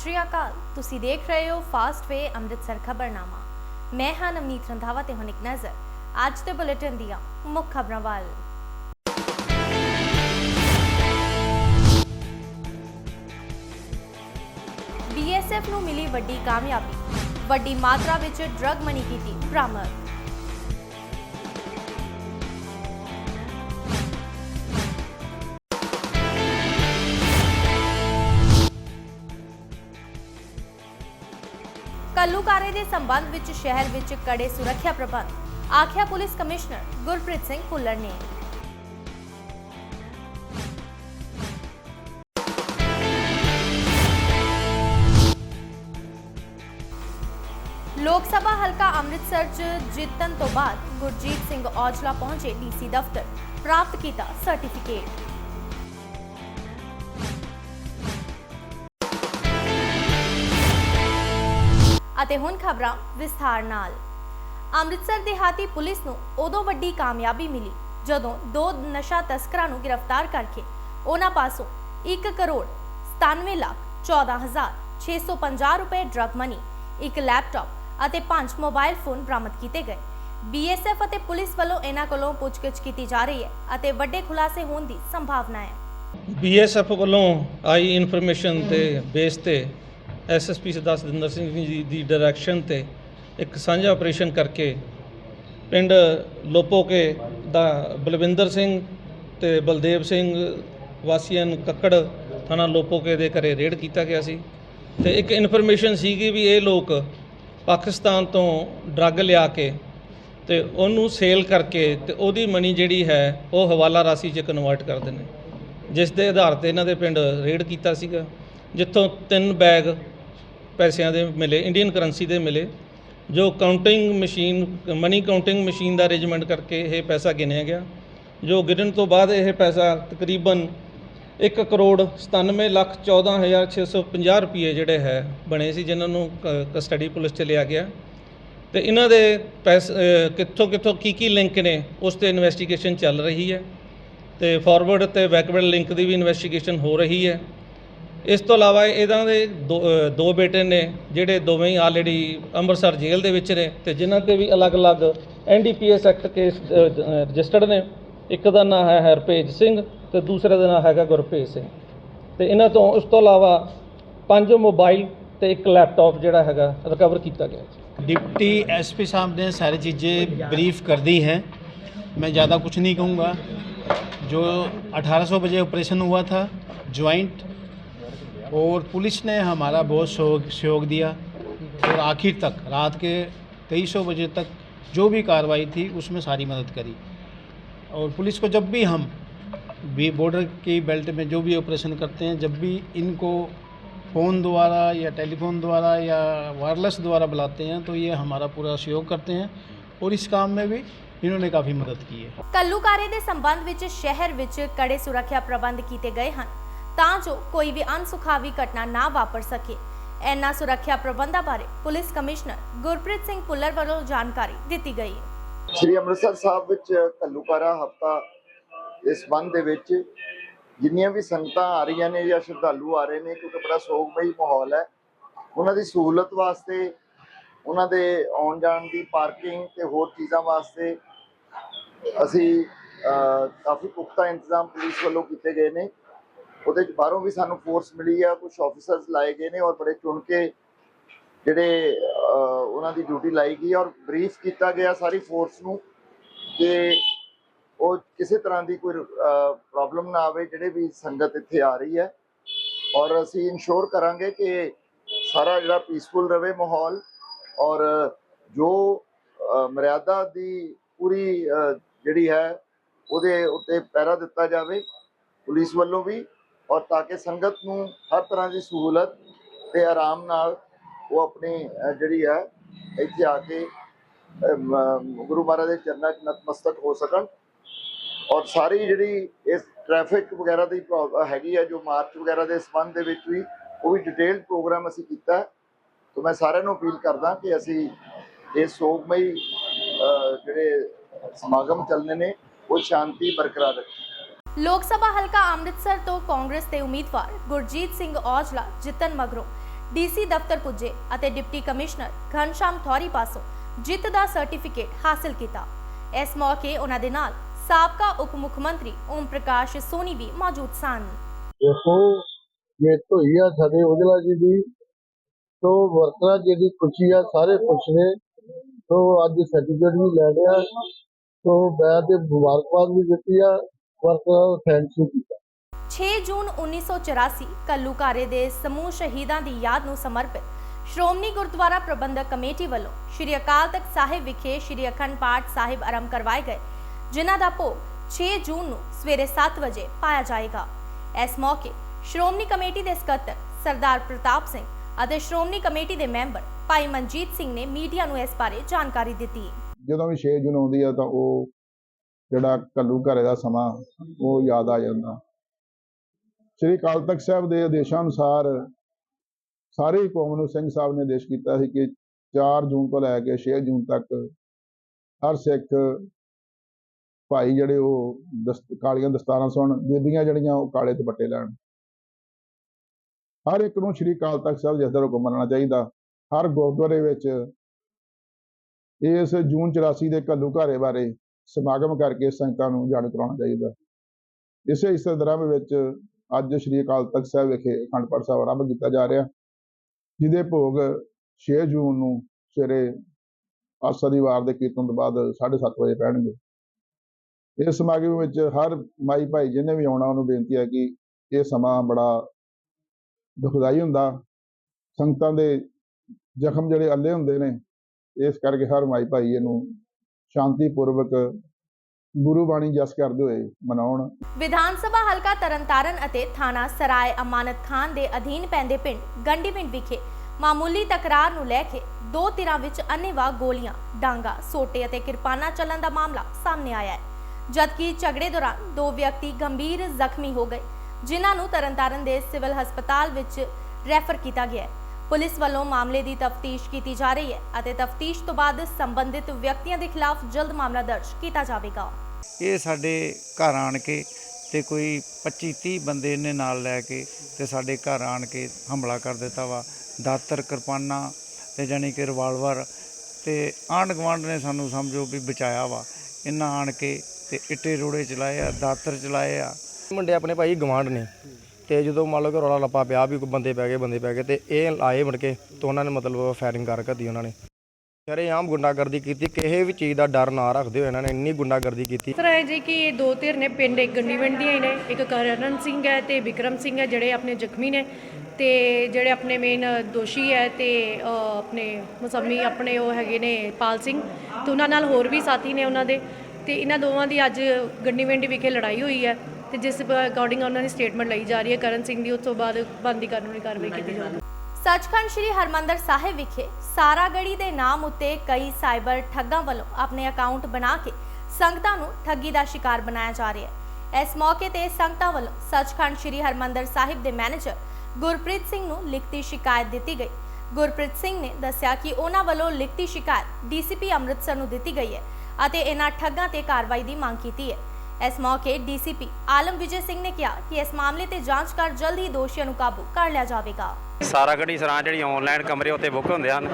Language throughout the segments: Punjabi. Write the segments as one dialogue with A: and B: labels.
A: ਸਤਿ ਸ਼੍ਰੀ ਅਕਾਲ। ਤੁਸੀਂ ਦੇਖ ਰਹੇ ਹੋ ਫਾਸਟ ਵੇ ਅੰਮ੍ਰਿਤਸਰ ਖਬਰਨਾਮਾ। ਮੈਂ ਹਾਂ ਨਵਨੀਤ ਰੰਧਾਵਾ ਤੇ ਹੁਣ ਇੱਕ ਨਜ਼ਰ। ਅੱਜ ਦੇ ਬੁਲੇਟਿਨ ਦੀਆਂ ਮੁੱਖ ਖਬਰਾਂ ਵੱਲ। ਬੀਐਸਐਫ ਨੂੰ ਮਿਲੀ ਵੱਡੀ ਕਾਮਯਾਬੀ। ਵੱਡੀ ਮਾਤਰਾ ਵਿੱਚ ਡਰੱਗ ਮਨੀ ਕੀਤੀ ਬਰਾਮਦ। ਕੱਲੂਕਾਰੇ ਦੇ ਸੰਬੰਧ ਵਿੱਚ ਸ਼ਹਿਰ ਵਿੱਚ ਕੜੇ ਸੁਰੱਖਿਆ ਪ੍ਰਬੰਧ, ਆਖਿਆ ਪੁਲਿਸ ਕਮਿਸ਼ਨਰ ਗੁਰਪ੍ਰੀਤ ਸਿੰਘ ਭੁੱਲਰ ਨੇ। ਲੋਕ ਸਭਾ ਹਲਕਾ ਅੰਮ੍ਰਿਤਸਰ 'ਚ ਜਿੱਤਣ ਤੋਂ ਬਾਅਦ ਗੁਰਜੀਤ ਸਿੰਘ ਔਜਲਾ ਪਹੁੰਚੇ ਡੀਸੀ ਦਫ਼ਤਰ, ਪ੍ਰਾਪਤ ਕੀਤਾ ਸਰਟੀਫਿਕੇਟ। ਅਤੇ ਹੁਣ ਖਬਰਾਂ ਵਿਸਥਾਰ ਨਾਲ। ਅੰਮ੍ਰਿਤਸਰ ਦਿਹਾਤੀ ਪੁਲਿਸ ਨੂੰ ਉਦੋਂ ਵੱਡੀ ਕਾਮਯਾਬੀ ਮਿਲੀ, ਜਦੋਂ ਦੋ ਨਸ਼ਾ ਤਸਕਰਾਂ ਨੂੰ ਗ੍ਰਿਫਤਾਰ ਕਰਕੇ ਉਹਨਾਂ ਪਾਸੋਂ 1 ਕਰੋੜ 97 ਲੱਖ 14650 ਰੁਪਏ ਡਰਗ ਮਨੀ ਇੱਕ ਲੈਪਟਾਪ ਅਤੇ ਪੰਜ ਮੋਬਾਈਲ ਫੋਨ ਬਰਾਮਦ ਕੀਤੇ ਗਏ। ਬੀਐਸਐਫ ਅਤੇ ਪੁਲਿਸ ਵੱਲੋਂ ਇਹਨਾਂ ਕੋਲੋਂ ਪੁੱਛਗਿੱਛ ਕੀਤੀ ਜਾ ਰਹੀ ਹੈ ਅਤੇ ਵੱਡੇ ਖੁਲਾਸੇ ਹੋਣ ਦੀ ਸੰਭਾਵਨਾ ਹੈ।
B: ਬੀਐਸਐਫ ਵੱਲੋਂ ਆਈ ਇਨਫੋਰਮੇਸ਼ਨ ਤੇ ਬੇਸ ਤੇ ਐਸਐਸਪੀ ਸਰਦਾਰ ਸਤਿੰਦਰ ਸਿੰਘ ਜੀ ਦੀ ਡਾਇਰੈਕਸ਼ਨ ਤੇ ਇੱਕ ਸਾਂਝਾ ਆਪਰੇਸ਼ਨ ਕਰਕੇ ਪਿੰਡ ਲੋਪੋਕੇ ਦਾ ਬਲਵਿੰਦਰ ਸਿੰਘ ਤੇ ਬਲਦੇਵ ਸਿੰਘ ਵਾਸੀਆਂ ਕੱਕੜ ਥਾਣਾ ਲੋਪੋਕੇ ਦੇ ਘਰੇ ਰੇਡ ਕੀਤਾ ਗਿਆ ਸੀ ਤੇ ਇੱਕ ਇਨਫੋਰਮੇਸ਼ਨ ਸੀਗੀ ਵੀ ਇਹ ਲੋਕ ਪਾਕਿਸਤਾਨ ਤੋਂ ਡਰੱਗ ਲਿਆ ਕੇ ਤੇ ਉਹਨੂੰ ਸੇਲ ਕਰਕੇ ਤੇ ਉਹਦੀ ਮਨੀ ਜਿਹੜੀ ਹੈ ਉਹ ਹਵਾਲਾ ਰਾਸ਼ੀ 'ਚ ਕਨਵਰਟ ਕਰਦੇ ਨੇ, ਜਿਸ ਦੇ ਆਧਾਰ ਤੇ ਇਹਨਾਂ ਦੇ ਪਿੰਡ ਰੇਡ ਕੀਤਾ ਸੀਗਾ, ਜਿੱਥੋਂ ਤਿੰਨ ਬੈਗ ਪੈਸਿਆਂ ਦੇ ਮਿਲੇ ਇੰਡੀਅਨ ਕਰੰਸੀ ਦੇ ਮਿਲੇ, ਜੋ counting machine money counting machine ਦਾ ਅਰੇਂਜਮੈਂਟ ਕਰਕੇ ਇਹ ਪੈਸਾ ਗਿਣਿਆ ਗਿਆ, ਜੋ ਗਿਣਨ ਤੋਂ ਬਾਅਦ ਇਹ ਪੈਸਾ ਤਕਰੀਬਨ 1 ਕਰੋੜ 97 ਲੱਖ 14650 ਰੁਪਏ ਜਿਹੜੇ ਹੈ, ਬਣੇ ਸੀ, ਜਿਨ੍ਹਾਂ ਨੂੰ ਕਸਟਡੀ ਪੁਲਿਸ ਚ ਲਿਆ ਗਿਆ। ਤੇ ਇਹਨਾਂ ਦੇ ਪੈਸ ਕਿੱਥੋਂ ਕਿੱਥੋਂ ਕੀ ਕੀ ਲਿੰਕ ਨੇ, ਉਸ ਤੇ ਇਨਵੈਸਟੀਗੇਸ਼ਨ ਚੱਲ ਰਹੀ ਹੈ। ਤੇ ਫਾਰਵਰਡ ਤੇ ਬੈਕਵਰਡ ਲਿੰਕ ਦੀ ਵੀ ਇਨਵੈਸਟੀਗੇਸ਼ਨ ਹੋ ਰਹੀ ਹੈ। ਇਸ ਤੋਂ ਇਲਾਵਾ ਇਹਨਾਂ ਦੇ ਦੋ- ਅ, ਦੋ ਬੇਟੇ ਨੇ ਜਿਹੜੇ ਦੋਵੇਂ ਹੀ ਆਲਰੇਡੀ ਅੰਮ੍ਰਿਤਸਰ ਜੇਲ੍ਹ ਦੇ ਵਿੱਚ ਨੇ ਤੇ ਜਿਨ੍ਹਾਂ ਤੇ ਵੀ ਅਲੱਗ-ਅਲੱਗ ਐਨਡੀਪੀਐਸ ਐਕਟ ਕੇਸ ਰਜਿਸਟਰਡ ਨੇ ਇੱਕ ਦਾ ਨਾਮ ਹੈ ਹਰਪੇਜ ਸਿੰਘ ਤੇ ਦੂਸਰੇ ਦਾ ਨਾਮ ਹੈਗਾ ਗੁਰਪ੍ਰੀਤ ਸਿੰਘ ਤੇ ਇਹਨਾਂ ਤੋਂ ਉਸ ਤੋਂ ਇਲਾਵਾ ਪੰਜ ਮੋਬਾਈਲ ਤੇ ਇੱਕ ਲੈਪਟਾਪ ਜਿਹੜਾ ਹੈਗਾ ਰਿਕਵਰ ਕੀਤਾ ਗਿਆ
C: डिप्टी एसपी साहब ने सारी चीज़ें ब्रीफ कर दी हैं मैं ज़्यादा कुछ नहीं कहूँगा जो 1800 बजे ऑपरेशन हुआ था ज्वाइंट और पुलिस ने हमारा बहुत सहयोग सहयोग दिया और आखिर तक रात के 2300 बजे तक जो भी कार्रवाई थी उसमें सारी मदद करी और पुलिस को जब भी हम भी बॉर्डर की बेल्ट में जो भी ऑपरेशन करते हैं जब भी इनको फ़ोन द्वारा या टेलीफोन द्वारा या वायरलेस द्वारा बुलाते हैं तो ये हमारा पूरा सहयोग करते हैं और इस काम में भी इन्होंने काफ़ी मदद की है
A: ਕੱਲੂਕਾਰੇ ਦੇ ਸੰਬੰਧ ਵਿੱਚ ਸ਼ਹਿਰ ਵਿੱਚ ਕੜੇ ਸੁਰੱਖਿਆ ਪ੍ਰਬੰਧ ਕੀਤੇ ਗਏ ਹਨ ਤਾਂ ਜੋ ਕੋਈ ਵੀ ਅਨਸੁਖਾਵੀ ਘਟਨਾ ਨਾ ਵਾਪਰ ਸਕੇ। ਇਹਨਾਂ ਸੁਰੱਖਿਆ ਪ੍ਰਬੰਧਾਂ ਬਾਰੇ ਪੁਲਿਸ ਕਮਿਸ਼ਨਰ ਗੁਰਪ੍ਰੀਤ ਸਿੰਘ ਪੁੱਲਰ ਵੱਲੋਂ ਜਾਣਕਾਰੀ ਦਿੱਤੀ ਗਈ ਹੈ।
D: ਸ੍ਰੀ ਅੰਮ੍ਰਿਤਸਰ ਸਾਹਿਬ ਵਿੱਚ ਘੱਲੂਕਾਰਾ ਹਫਤਾ ਇਸ ਸੰਬੰਧ ਦੇ ਵਿੱਚ ਜਿੰਨੀਆਂ ਵੀ ਸੰਗਤਾਂ ਆ ਰਹੀਆਂ ਨੇ ਜਾਂ ਸ਼ਰਧਾਲੂ ਆ ਰਹੇ ਨੇ ਕਿਉਂਕਿ ਬੜਾ ਸੋਗਮਈ ਮਾਹੌਲ ਹੈ। ਉਹਨਾਂ ਦੀ ਸਹੂਲਤ ਵਾਸਤੇ ਉਹਨਾਂ ਦੇ ਆਉਣ ਜਾਣ ਦੀ ਪਾਰਕਿੰਗ ਤੇ ਹੋਰ ਚੀਜ਼ਾਂ ਵਾਸਤੇ ਅਸੀਂ ਅਹ, ਕਾਫੀ ਪੁਖਤਾ ਇੰਤਜ਼ਾਮ ਪੁਲਿਸ ਵੱਲੋਂ ਕੀਤੇ ਗਏ ਨੇ। ਉਹਦੇ ਚ ਬਾਹਰੋਂ ਵੀ ਸਾਨੂੰ ਫੋਰਸ ਮਿਲੀ ਆ ਕੁਝ ਆਫੀਸਰਸ ਲਾਏ ਗਏ ਨੇ ਔਰ ਬੜੇ ਚੁਣ ਕੇ ਜਿਹੜੇ ਉਹਨਾਂ ਦੀ ਡਿਊਟੀ ਲਾਈ ਗਈ ਔਰ ਬਰੀਫ ਕੀਤਾ ਗਿਆ ਸਾਰੀ ਫੋਰਸ ਨੂੰ ਕਿ ਉਹ ਕਿਸੇ ਤਰ੍ਹਾਂ ਦੀ ਕੋਈ ਪ੍ਰੋਬਲਮ ਨਾ ਆਵੇ, ਜਿਹੜੇ ਵੀ ਸੰਗਤ ਇੱਥੇ ਆ ਰਹੀ ਹੈ। ਔਰ ਅਸੀਂ ਇਨਸ਼ੋਰ ਕਰਾਂਗੇ ਕਿ ਸਾਰਾ ਜਿਹੜਾ ਪੀਸਫੁਲ ਰਵੇ ਮਾਹੌਲ ਔਰ ਜੋ ਮਰਿਆਦਾ ਦੀ ਪੂਰੀ ਜਿਹੜੀ ਹੈ, ਉਹਦੇ ਉੱਤੇ ਪਹਿਰਾ ਦਿੱਤਾ ਜਾਵੇ, ਪੁਲਿਸ ਵੱਲੋਂ ਵੀ। ਔਰ ਤਾਂ ਕਿ ਸੰਗਤ ਨੂੰ ਹਰ ਤਰ੍ਹਾਂ ਦੀ ਸਹੂਲਤ ਤੇ ਆਰਾਮ ਨਾਲ ਉਹ ਆਪਣੀ ਜਿਹੜੀ ਹੈ ਇੱਥੇ ਆ ਕੇ ਗੁਰੂ ਮਹਾਰਾਜ ਦੇ ਚਰਨਾਂ 'ਚ ਨਤਮਸਤਕ ਹੋ ਸਕਣ। ਔਰ ਸਾਰੀ ਜਿਹੜੀ ਇਸ ਟ੍ਰੈਫਿਕ ਵਗੈਰਾ ਦੀ ਪ੍ਰੋਬ- ਹੈਗੀ ਹੈ ਜੋ ਮਾਰਚ ਵਗੈਰਾ ਦੇ ਸੰਬੰਧ ਦੇ ਵਿੱਚ ਵੀ, ਉਹ ਵੀ ਡਿਟੇਲਡ ਪ੍ਰੋਗਰਾਮ ਅਸੀਂ ਕੀਤਾ। ਤਾਂ ਮੈਂ ਸਾਰਿਆਂ ਨੂੰ ਅਪੀਲ ਕਰਦਾ ਕਿ ਅਸੀਂ ਇਹ ਸੋਗਮਈ ਜਿਹੜੇ ਸਮਾਗਮ ਚੱਲਣੇ ਨੇ, ਉਹ ਸ਼ਾਂਤੀ ਬਰਕਰਾਰ ਰੱਖੀਏ।
A: ਲੋਕ ਸਭਾ ਹਲਕਾ ਅੰਮ੍ਰਿਤਸਰ ਤੋਂ ਕਾਂਗਰਸ ਦੇ ਉਮੀਦਵਾਰ ਗੁਰਜੀਤ ਸਿੰਘ ਔਜਲਾ ਜਿੱਤਨ ਮਗਰੋਂ ਡੀਸੀ ਦਫ਼ਤਰ ਪੁੱਜੇ ਅਤੇ ਡਿਪਟੀ ਕਮਿਸ਼ਨਰ ਘਨਸ਼ਾਮ ਥੌਰੀ ਪਾਸੋਂ ਜਿੱਤ ਦਾ ਸਰਟੀਫਿਕੇਟ ਹਾਸਲ ਕੀਤਾ। ਇਸ ਮੌਕੇ ਉਹਨਾਂ ਦੇ ਨਾਲ ਸਾਬਕਾ ਉਪ ਮੁੱਖ ਮੰਤਰੀ ਓਮ ਪ੍ਰਕਾਸ਼ ਸੋਨੀ ਵੀ ਮੌਜੂਦ ਸਨ।
E: ਦੇਖੋ ਜਿੱਤ ਹੋਈ ਸਾਡੇ ਔਜਲਾ ਜੀ ਦੀ, ਤੋਂ ਵਰਕਰਾਂ ਜਿਹਦੀ ਖੁਸ਼ੀ ਆ, ਸਾਰੇ ਖੁਸ਼ ਨੇ। ਤੋਂ ਅੱਜ ਸਰਟੀਫਿਕੇਟ ਵੀ ਲੈ ਲਿਆ। ਤੋਂ ਮੈਂ ਤੇ ਮੁਬਾਰਕਬਾਦ ਵੀ ਦਿੱਤੀ ਆ। ਵਰਕਰਾਂ ਵੀ ਕੀਤਾ।
A: 6 ਜੂਨ 1984 ਕੱਲੂਕਾਰੇ ਦੇ ਸਮੂਹ ਸ਼ਹੀਦਾਂ ਦੀ ਯਾਦ ਨੂੰ ਸਮਰਪਿਤ ਸ਼੍ਰੋਮਣੀ ਗੁਰਦੁਆਰਾ ਪ੍ਰਬੰਧਕ ਕਮੇਟੀ ਵੱਲੋਂ ਸ਼੍ਰੀ ਅਕਾਲ ਤਖਤ ਸਾਹਿਬ ਵਿਖੇ ਸ਼੍ਰੀ ਅਖੰਡ ਪਾਠ ਸਾਹਿਬ ਆਰੰਭ ਕਰਵਾਏ ਗਏ ਜਿਨ੍ਹਾਂ ਦਾ ਭੋਗ 6 ਜੂਨ ਨੂੰ ਸਵੇਰੇ 7 ਵਜੇ ਪਾਇਆ ਜਾਏਗਾ। ਇਸ ਮੌਕੇ ਸ਼੍ਰੋਮਣੀ ਕਮੇਟੀ ਦੇ ਸਕੱਤਰ ਸਰਦਾਰ ਪ੍ਰਤਾਪ ਸਿੰਘ ਅਤੇ ਸ਼੍ਰੋਮਣੀ ਕਮੇਟੀ ਦੇ ਮੈਂਬਰ ਭਾਈ ਮਨਜੀਤ ਸਿੰਘ ਨੇ ਮੀਡੀਆ ਨੂੰ ਇਸ ਬਾਰੇ ਜਾਣਕਾਰੀ ਦਿੱਤੀ।
F: ਜਦੋਂ ਵੀ 6 ਜੂਨ ਆਉਂਦੀ ਆ ਤਾਂ ਉਹ ਜਿਹੜਾ ਕੱਲੂ ਘਰੇ ਦਾ ਸਮਾਂ, ਉਹ ਯਾਦ ਆ ਜਾਂਦਾ। ਸ੍ਰੀ ਅਕਾਲ ਤਖਤ ਸਾਹਿਬ ਦੇ ਆਦੇਸ਼ਾਂ ਅਨੁਸਾਰ ਸਾਰੀ ਕੌਮ ਨੂੰ ਸਿੰਘ ਸਾਹਿਬ ਨੇ ਆਦੇਸ਼ ਕੀਤਾ ਸੀ ਕਿ 4 ਜੂਨ ਤੋਂ ਲੈ ਕੇ 6 ਜੂਨ ਤੱਕ ਹਰ ਸਿੱਖ ਭਾਈ ਜਿਹੜੇ ਉਹ ਦਸਤ, ਕਾਲੀਆਂ ਦਸਤਾਰਾਂ ਸੁਣ, ਬੀਬੀਆਂ ਜਿਹੜੀਆਂ ਉਹ ਕਾਲੇ ਦੁਪੱਟੇ ਲੈਣ। ਹਰ ਇੱਕ ਨੂੰ ਸ੍ਰੀ ਅਕਾਲ ਤਖਤ ਸਾਹਿਬ ਜਿਸ ਦਾ ਹੁਕਮ ਮੰਨਣਾ ਚਾਹੀਦਾ, ਹਰ ਗੁਰਦੁਆਰੇ ਵਿੱਚ ਇਸ ਜੂਨ 84 ਦੇ ਘੱਲੂ ਘਾਰੇ ਬਾਰੇ ਸਮਾਗਮ ਕਰਕੇ ਸੰਗਤਾਂ ਨੂੰ ਜਾਣੂ ਕਰਾਉਣਾ ਚਾਹੀਦਾ। ਇਸੇ ਇਸ ਦਰਮ ਵਿੱਚ ਅੱਜ ਸ੍ਰੀ ਅਕਾਲ ਤਖਤ ਸਾਹਿਬ ਵਿਖੇ ਅਖੰਡ ਪਾਠ ਸਾਹਿਬ ਆਰੰਭ ਕੀਤਾ ਜਾ ਰਿਹਾ, ਜਿਹਦੇ ਭੋਗ ਛੇ ਜੂਨ ਨੂੰ ਸਵੇਰੇ ਆਸਾ ਦੀ ਵਾਰ ਦੇ ਕੀਰਤਨ ਤੋਂ ਬਾਅਦ 7:30 ਵਜੇ ਪੈਣਗੇ। ਇਸ ਸਮਾਗਮ ਵਿੱਚ ਹਰ ਮਾਈ ਭਾਈ ਜਿਹਨੇ ਵੀ ਆਉਣਾ, ਉਹਨੂੰ ਬੇਨਤੀ ਹੈ ਕਿ ਇਹ ਸਮਾਂ ਬੜਾ ਦੁਖਦਾਈ ਹੁੰਦਾ। ਸੰਗਤਾਂ ਦੇ ਜ਼ਖਮ ਜਿਹੜੇ ਅੱਲੇ ਹੁੰਦੇ ਨੇ, ਇਸ ਕਰਕੇ ਹਰ ਮਾਈ ਭਾਈ ਇਹਨੂੰ ਸ਼ਾਂਤੀਪੂਰਵਕ ਗੁਰੂ ਬਾਣੀ ਜਸ ਕਰਦੇ ਹੋਏ ਮਨਾਉਣ।
A: ਵਿਧਾਨ ਸਭਾ ਹਲਕਾ ਤਰਨਤਾਰਨ ਅਤੇ ਥਾਣਾ ਸਰਾਏ ਅਮਾਨਤ ਖਾਨ ਦੇ ਅਧੀਨ ਪੈਂਦੇ ਪਿੰਡ ਗੰਡੀ ਵਿਖੇ ਮਾਮੂਲੀ ਤਕਰਾਰ ਨੂੰ ਲੈ ਕੇ ਦੋ ਧਿਰਾਂ ਵਿੱਚ ਅੰਨੇਵਾ ਗੋਲੀਆਂ, ਡਾਂਗਾ, ਸੋਟੇ ਅਤੇ ਕਿਰਪਾਨਾਂ ਚੱਲਣ ਦਾ ਮਾਮਲਾ ਸਾਹਮਣੇ ਆਇਆ ਹੈ। ਜਦਕਿ ਝਗੜੇ ਦੌਰਾਨ ਦੋ ਵਿਅਕਤੀ ਗੰਭੀਰ ਜ਼ਖਮੀ ਹੋ ਗਏ, ਜਿਨ੍ਹਾਂ ਨੂੰ ਤਰਨਤਾਰਨ ਦੇ ਸਿਵਲ ਹਸਪਤਾਲ ਵਿੱਚ ਰੈਫਰ ਕੀਤਾ ਗਿਆ ਹੈ। ਪੁਲਿਸ ਵੱਲੋਂ ਮਾਮਲੇ ਦੀ ਤਫਤੀਸ਼ ਕੀਤੀ ਜਾ ਰਹੀ ਹੈ ਅਤੇ ਤਫਤੀਸ਼ ਤੋਂ ਬਾਅਦ ਸੰਬੰਧਿਤ ਵਿਅਕਤੀਆਂ ਦੇ ਖਿਲਾਫ ਜਲਦ ਮਾਮਲਾ ਦਰਜ ਕੀਤਾ ਜਾਵੇਗਾ।
G: ਇਹ ਸਾਡੇ ਘਰ ਆਣ ਕੇ ਤੇ ਕੋਈ 25 30 ਬੰਦੇ ਨੇ ਨਾਲ ਲੈ ਕੇ ਤੇ ਸਾਡੇ ਘਰ ਆਣ ਕੇ ਹਮਲਾ ਕਰ ਦਿੱਤਾ ਵਾ। ਦਾਤਰ ਕਿਰਪਾਨਾਂ ਤੇ ਜਾਣੀ ਕਿ ਰਿਵਾਲਵਰ ਤੇ ਆਂਢ ਗੁਆਂਢ ਨੇ ਸਾਨੂੰ ਸਮਝੋ ਵੀ ਬਚਾਇਆ ਵਾ। ਇਹਨਾਂ ਆਣ ਕੇ ਤੇ ਇੱਟੇ ਰੋੜੇ ਚਲਾਏ ਆ ਦਾਤਰ ਚਲਾਏ ਆ।
H: ਮੁੰਡੇ ਆਪਣੇ ਭਾਈ ਗਵਾਂਢ ਨੇ। ਤੇ ਜਦੋਂ ਮੰਨ ਲਓ ਕਿ ਰੌਲਾ ਲੱਪਾ ਪਿਆ ਵੀ ਕੋਈ ਬੰਦੇ ਪੈ ਗਏ ਬੰਦੇ ਪੈ ਗਏ ਤੇ ਇਹ ਆਏ ਮੁੜ ਕੇ ਤੇ ਉਹਨਾਂ ਨੇ ਮਤਲਬ ਫਾਇਰਿੰਗ ਕਰ ਕਰਦੀ ਉਹਨਾਂ ਨੇ। ਸ਼ਰੇਆਮ ਗੁੰਡਾਗਰਦੀ ਕੀਤੀ ਕਿਸੇ ਵੀ ਚੀਜ਼ ਦਾ ਡਰ ਨਾ ਰੱਖਦੇ ਹੋਏ ਇਹਨਾਂ ਨੇ ਇੰਨੀ ਗੁੰਡਾਗਰਦੀ ਕੀਤੀ।
I: ਸਰ ਹੈ ਜੀ ਕਿ ਇਹ ਦੋ ਧਿਰ ਨੇ ਪਿੰਡ ਇੱਕ ਗੰਡੀ ਵੰਡੀਆਂ ਹੀ ਨੇ ਇੱਕ ਕਰਨ ਸਿੰਘ ਹੈ ਤੇ ਵਿਕਰਮ ਸਿੰਘ ਹੈ ਜਿਹੜੇ ਆਪਣੇ ਜ਼ਖਮੀ ਨੇ ਤੇ ਜਿਹੜੇ ਆਪਣੇ ਮੇਨ ਦੋਸ਼ੀ ਹੈ ਤੇ ਅ, ਆਪਣੇ ਮੁਸੰਮੀ ਆਪਣੇ ਉਹ ਹੈਗੇ ਨੇ ਪਾਲ ਸਿੰਘ ਤੇ ਉਹਨਾਂ ਨਾਲ ਹੋਰ ਵੀ ਸਾਥੀ ਨੇ ਉਹਨਾਂ ਦੇ ਤੇ ਇਹਨਾਂ ਦੋਵਾਂ ਦੀ ਅੱਜ ਗੰਡੀ ਵੰਡੀ ਵਿਖੇ ਲੜਾਈ ਹੋਈ ਹੈ। ਤੇ ਜਿਸ ਅਕੋਰਡਿੰਗ ਉਹਨਾਂ ਦੀ ਸਟੇਟਮੈਂਟ ਲਈ ਜਾ ਰਹੀ ਹੈ, ਕਰਨ ਸਿੰਘ ਦੀ, ਉਸ ਤੋਂ ਬਾਅਦ ਬੰਦੀ ਕਾਨੂੰਨੀ ਕਾਰਵਾਈ ਕੀਤੀ ਜਾਵੇਗੀ
A: ਸੱਚਖੰਡ ਸ੍ਰੀ ਹਰਮੰਦਰ ਸਾਹਿਬ ਵਿਖੇ ਸਾਰਾਗੜੀ ਦੇ ਨਾਮ ਉੱਤੇ ਕਈ ਸਾਈਬਰ ਠੱਗਾਂ ਵੱਲੋਂ ਆਪਣੇ ਅਕਾਊਂਟ ਬਣਾ ਕੇ ਸੰਗਤਾਂ ਨੂੰ ਠੱਗੀ ਦਾ ਸ਼ਿਕਾਰ ਬਣਾਇਆ ਜਾ ਰਿਹਾ ਹੈ। ਇਸ ਮੌਕੇ ਤੇ ਸੰਗਤਾਂ ਵੱਲੋਂ ਸੱਚਖੰਡ ਸ੍ਰੀ ਹਰਮੰਦਰ ਸਾਹਿਬ ਦੇ ਮੈਨੇਜਰ ਗੁਰਪ੍ਰੀਤ ਸਿੰਘ ਨੂੰ ਲਿਖਤੀ ਸ਼ਿਕਾਇਤ ਦਿੱਤੀ ਗਈ। ਗੁਰਪ੍ਰੀਤ ਸਿੰਘ ਨੇ ਦੱਸਿਆ ਕਿ ਉਹਨਾਂ ਵੱਲੋਂ ਲਿਖਤੀ ਸ਼ਿਕਾਇਤ ਡੀਸੀਪੀ ਅੰਮ੍ਰਿਤਸਰ ਨੂੰ ਦਿੱਤੀ ਗਈ ਹੈ ਅਤੇ ਇਹਨਾਂ ਠੱਗਾਂ ਤੇ ਕਾਰਵਾਈ ਦੀ ਮੰਗ ਕੀਤੀ ਹੈ। ਇਸ ਮੌਕੇ ਡੀਸੀਪੀ ਆਲਮ ਵਿਜੇ ਸਿੰਘ ਨੇ ਕਿਹਾ ਕਿ ਇਸ ਮਾਮਲੇ ਤੇ ਜਾਂਚ ਕਰ ਜਲਦ ਹੀ ਦੋਸ਼ੀਆਂ ਨੂੰ ਕਾਬੂ ਕਰ ਲਿਆ ਜਾਵੇਗਾ।
J: ਸਾਰਾ ਗੜੀ ਸਰਾਂ ਜਿਹੜੀ ਆਨਲਾਈਨ ਕਮਰੇ ਉੱਤੇ ਬੁੱਕ ਹੁੰਦੇ ਹਨ,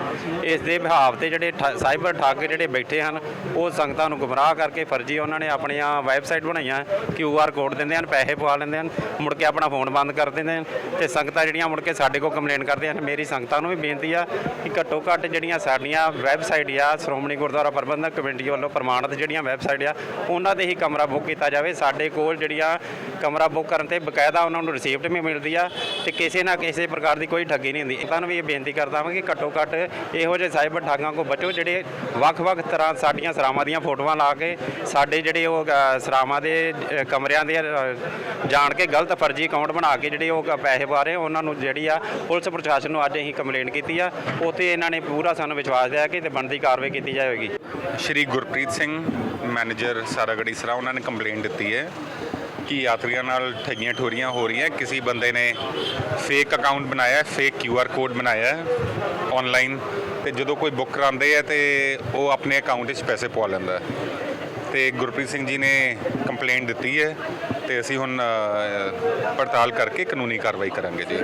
J: ਇਸ ਦੇ ਵਿਹਾਵ ਤੇ ਜਿਹੜੇ ਠ- ਸਾਈਬਰ ਠੱਗ ਜਿਹੜੇ ਬੈਠੇ ਹਨ, ਉਹ ਸੰਗਤਾਂ ਨੂੰ ਗੁੰਮਰਾਹ ਕਰਕੇ ਫਰਜ਼ੀ ਉਹਨਾਂ ਨੇ ਆਪਣੀਆਂ ਵੈਬਸਾਈਟ ਬਣਾਈਆਂ ਕਿਊ ਆਰ ਕੋਡ ਦਿੰਦੇ ਹਨ, ਪੈਸੇ ਪਵਾ ਲੈਂਦੇ ਹਨ, ਮੁੜ ਕੇ ਆਪਣਾ ਫੋਨ ਬੰਦ ਕਰ ਦਿੰਦੇ ਹਨ ਤੇ ਸੰਗਤਾਂ ਜਿਹੜੀਆਂ ਮੁੜ ਕੇ ਸਾਡੇ ਕੋਲ ਕੰਪਲੇਨ ਕਰਦੇ ਹਨ ਮੇਰੀ ਸੰਗਤਾਂ ਨੂੰ ਵੀ ਬੇਨਤੀ ਆ ਕਿ ਘੱਟੋ ਘੱਟ ਜਿਹੜੀਆਂ ਸਾਡੀਆਂ ਵੈਬਸਾਈਟ ਆ, ਸ਼੍ਰੋਮਣੀ ਗੁਰਦੁਆਰਾ ਪ੍ਰਬੰਧਕ ਕਮੇਟੀ ਵੱਲੋਂ ਪ੍ਰਮਾਣਿਤ ਜਿਹੜੀਆਂ ਵੈਬਸਾਈਟ ਆ, ਉਹਨਾਂ ਤੇ ਹੀ ਕਮਰਾ ਬੁੱਕ ਕੀਤਾ ਜਾਵੇ। ਸਾਡੇ ਕੋਲ ਜਿਹੜੀਆਂ ਕਮਰਾ ਬੁੱਕ ਕਰਨ ਤੇ ਬਕਾਇਦਾ ਉਹਨਾਂ ਨੂੰ ਰਿਸੀਪਟ ਵੀ ਮਿਲਦੀ ਆ ਤੇ ਕਿਸੇ ਨਾ ਕਿਸੇ ਪ੍ਰਕਾਰ ਦੀ ਕੋਈ ਠੱਗੀ ਨਹੀਂ ਹੁੰਦੀ। ਤੁਹਾਨੂੰ ਵੀ ਇਹ ਬੇਨਤੀ ਕਰਦਾ ਹਾਂ ਕਿ ਘੱਟੋ ਘੱਟ ਇਹੋ ਜਿਹੇ ਸਾਈਬਰ ਠੱਗਾਂ ਕੋ ਬਚੋ, ਜਿਹੜੇ ਵੱਖ-ਵੱਖ ਤਰ੍ਹਾਂ ਸਾਡੀਆਂ ਸਰਾਵਾਂ ਦੀਆਂ ਫੋਟੋਆਂ ਲਾ ਕੇ ਸਾਡੇ ਜਿਹੜੇ ਉਹ ਸਰਾਵਾਂ ਦੇ ਕਮਰਿਆਂ ਦੇ ਜਾਣ ਕੇ ਗਲਤ ਫਰਜ਼ੀ ਅਕਾਊਂਟ ਬਣਾ ਕੇ ਜਿਹੜੇ ਉਹ ਕ- ਪੈਸੇ ਪਾ ਰਹੇ, ਉਹਨਾਂ ਨੂੰ ਜਿਹੜੀ ਆ ਪੁਲਿਸ ਪ੍ਰਸ਼ਾਸਨ ਨੂੰ ਅੱਜ ਅਸੀਂ ਕੰਪਲੇਂਟ ਕੀਤੀ ਆ। ਉਤੇ ਇਹਨਾਂ ਨੇ ਪੂਰਾ ਸਾਨੂੰ ਵਿਸ਼ਵਾਸ ਦਿਆ ਕਿ ਤੇ ਬਣਦੀ ਕਾਰਵਾਈ ਕੀਤੀ ਜਾਵੇਗੀ।
K: ਸ਼੍ਰੀ ਗੁਰਪ੍ਰੀਤ ਸਿੰਘ ਮੈਨੇਜਰ ਸਾਰਾਗੜੀ ਸਰਾ ਉਹਨਾਂ ਨੇ ਕੰਪਲੇਂਟ ਦਿੱਤੀ ਹੈ ਕਿ ਯਾਤਰੀਆਂ ਨਾਲ ਠੱਗੀਆਂ ਠੋਰੀਆਂ ਹੋ ਰਹੀਆਂ। ਕਿਸੇ ਬੰਦੇ ਨੇ ਫੇਕ ਅਕਾਊਂਟ ਬਣਾਇਆ ਫੇਕ ਕਿਊ ਆਰ ਕੋਡ ਬਣਾਇਆ ਆਨਲਾਈਨ ਤੇ ਜਦੋਂ ਕੋਈ ਬੁੱਕ ਕਰਾਉਂਦੇ ਆ ਤੇ ਉਹ ਆਪਣੇ ਅਕਾਊਂਟ ਵਿੱਚ ਪੈਸੇ ਪਵਾ ਲੈਂਦਾ ਤੇ ਗੁਰਪ੍ਰੀਤ ਸਿੰਘ ਜੀ ਨੇ ਕੰਪਲੇਂਟ ਦਿੱਤੀ ਹੈ ਤੇ ਅਸੀਂ ਹੁਣ ਪੜਤਾਲ ਕਰਕੇ ਕਾਨੂੰਨੀ ਕਾਰਵਾਈ ਕਰਾਂਗੇ ਜੀ।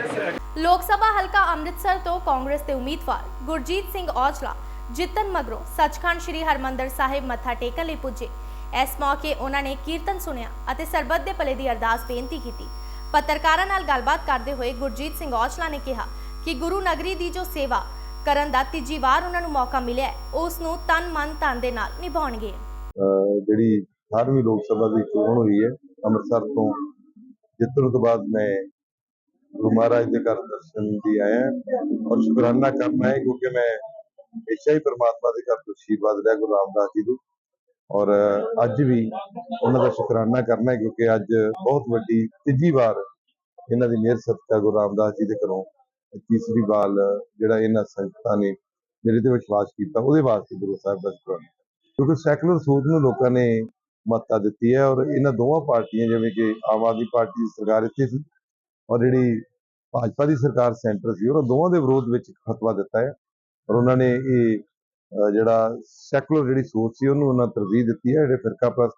A: ਲੋਕ ਸਭਾ ਹਲਕਾ ਅੰਮ੍ਰਿਤਸਰ ਤੋਂ ਕਾਂਗਰਸ ਦੇ ਉਮੀਦਵਾਰ ਗੁਰਜੀਤ ਸਿੰਘ ਔਜਲਾ, ਜਿੱਤਨ ਮਗਰੋਂ ਸੱਚਖੰਡ ਸ੍ਰੀ ਹਰਮੰਦਰ ਸਾਹਿਬ ਮੱਥਾ ਟੇਕਣ ਲਈ ਪੁੱਜੇ। ਇਸ ਮੌਕੇ ਉਹਨਾਂ ਨੇ ਕੀਰਤਨ ਸੁਣਿਆ ਅਤੇ ਸਰਬੱਤ ਦੇ ਭਲੇ ਦੀ ਅਰਦਾਸ ਬੇਨਤੀ ਕੀਤੀ। ਪੱਤਰਕਾਰਾਂ ਨਾਲ ਗੱਲਬਾਤ ਕਰਦੇ ਹੋਏ ਗੁਰਜੀਤ ਸਿੰਘ ਔਜਲਾ ਨੇ ਕਿਹਾ ਕਿ ਗੁਰੂ ਨਗਰੀ ਦੀ ਜੋ ਸੇਵਾ ਕਰਨ ਦਾ ਤੀਜੀ ਵਾਰ ਉਹਨਾਂ ਨੂੰ ਮੌਕਾ ਮਿਲਿਆ ਉਸ ਨੂੰ ਤਨ ਮਨ ਧਨ ਦੇ ਨਾਲ ਨਿਭਾਉਣਗੇ।
E: ਜਿਹੜੀ 18ਵੀਂ ਲੋਕ ਸਭਾ ਦੀ ਚੋਣ ਹੋਈ ਹੈ, ਅੰਮ੍ਰਿਤਸਰ ਤੋਂ ਜਿੱਤਣ ਤੋਂ ਬਾਅਦ ਮੈਂ ਗੁਰੂ ਮਹਾਰਾਜ ਦੇ ਘਰ ਦਰਸ਼ਨ ਦੀ ਆਇਆ ਔਰ ਸ਼ੁਕਰਾਨਾ ਕਰਨਾ ਹੈ ਕਿਉਂਕਿ ਮੈਂ ਹਮੇਸ਼ਾ ਹੀ ਪ੍ਰਮਾਤਮਾ ਦੇ ਘਰ ਤੋਂ ਆਸ਼ੀਰਵਾਦ ਲਿਆ, ਗੁਰੂ ਰਾਮਦਾਸ ਜੀ ਦੇ। ਔਰ ਅੱਜ ਵੀ ਉਹਨਾਂ ਦਾ ਸ਼ੁਕਰਾਨਾ ਕਰਨਾ ਹੈ ਕਿਉਂਕਿ ਅੱਜ ਬਹੁਤ ਵੱਡੀ ਤੀਜੀ ਵਾਰ ਇਹਨਾਂ ਦੀ ਮਿਹਰ ਸਦਕਾ ਗੁਰੂ ਰਾਮਦਾਸ ਜੀ ਦੇ ਘਰੋਂ ਤੀਸਰੀ ਵਾਰ ਜਿਹੜਾ ਇਹਨਾਂ ਸੰਗਤਾਂ ਨੇ ਮੇਰੇ ਤੇ ਵਿਸ਼ਵਾਸ ਕੀਤਾ, ਉਹਦੇ ਵਾਸਤੇ ਗੁਰੂ ਸਾਹਿਬ ਦਾ ਸ਼ੁਕਰਾਨਾ। ਕਿਉਂਕਿ ਸੈਕੂਲਰ ਸੋਚ ਨੂੰ ਲੋਕਾਂ ਨੇ ਮਹੱਤਤਾ ਦਿੱਤੀ ਹੈ ਔਰ ਇਹਨਾਂ ਦੋਵਾਂ ਪਾਰਟੀਆਂ, ਜਿਵੇਂ ਕਿ ਆਮ ਆਦਮੀ ਪਾਰਟੀ ਦੀ ਸਰਕਾਰ ਇੱਥੇ ਸੀ ਔਰ ਜਿਹੜੀ ਭਾਜਪਾ ਦੀ ਸਰਕਾਰ ਸੈਂਟਰ ਸੀ, ਉਹਨਾਂ ਦੋਵਾਂ ਦੇ ਵਿਰੋਧ ਵਿੱਚ ਫਤਵਾ ਦਿੱਤਾ ਹੈ ਔਰ ਉਹਨਾਂ ਨੇ ਇਹ ਜਿਹੜਾ ਸੈਕੂਲਰ ਜਿਹੜੀ ਸੋਚ ਸੀ ਉਹਨੂੰ ਉਹਨਾਂ ਤਰਜੀਹ ਦਿੱਤੀ ਹੈ ਜਿਹੜੇ ਫਿਰਕਾ ਪ੍ਰਸਤ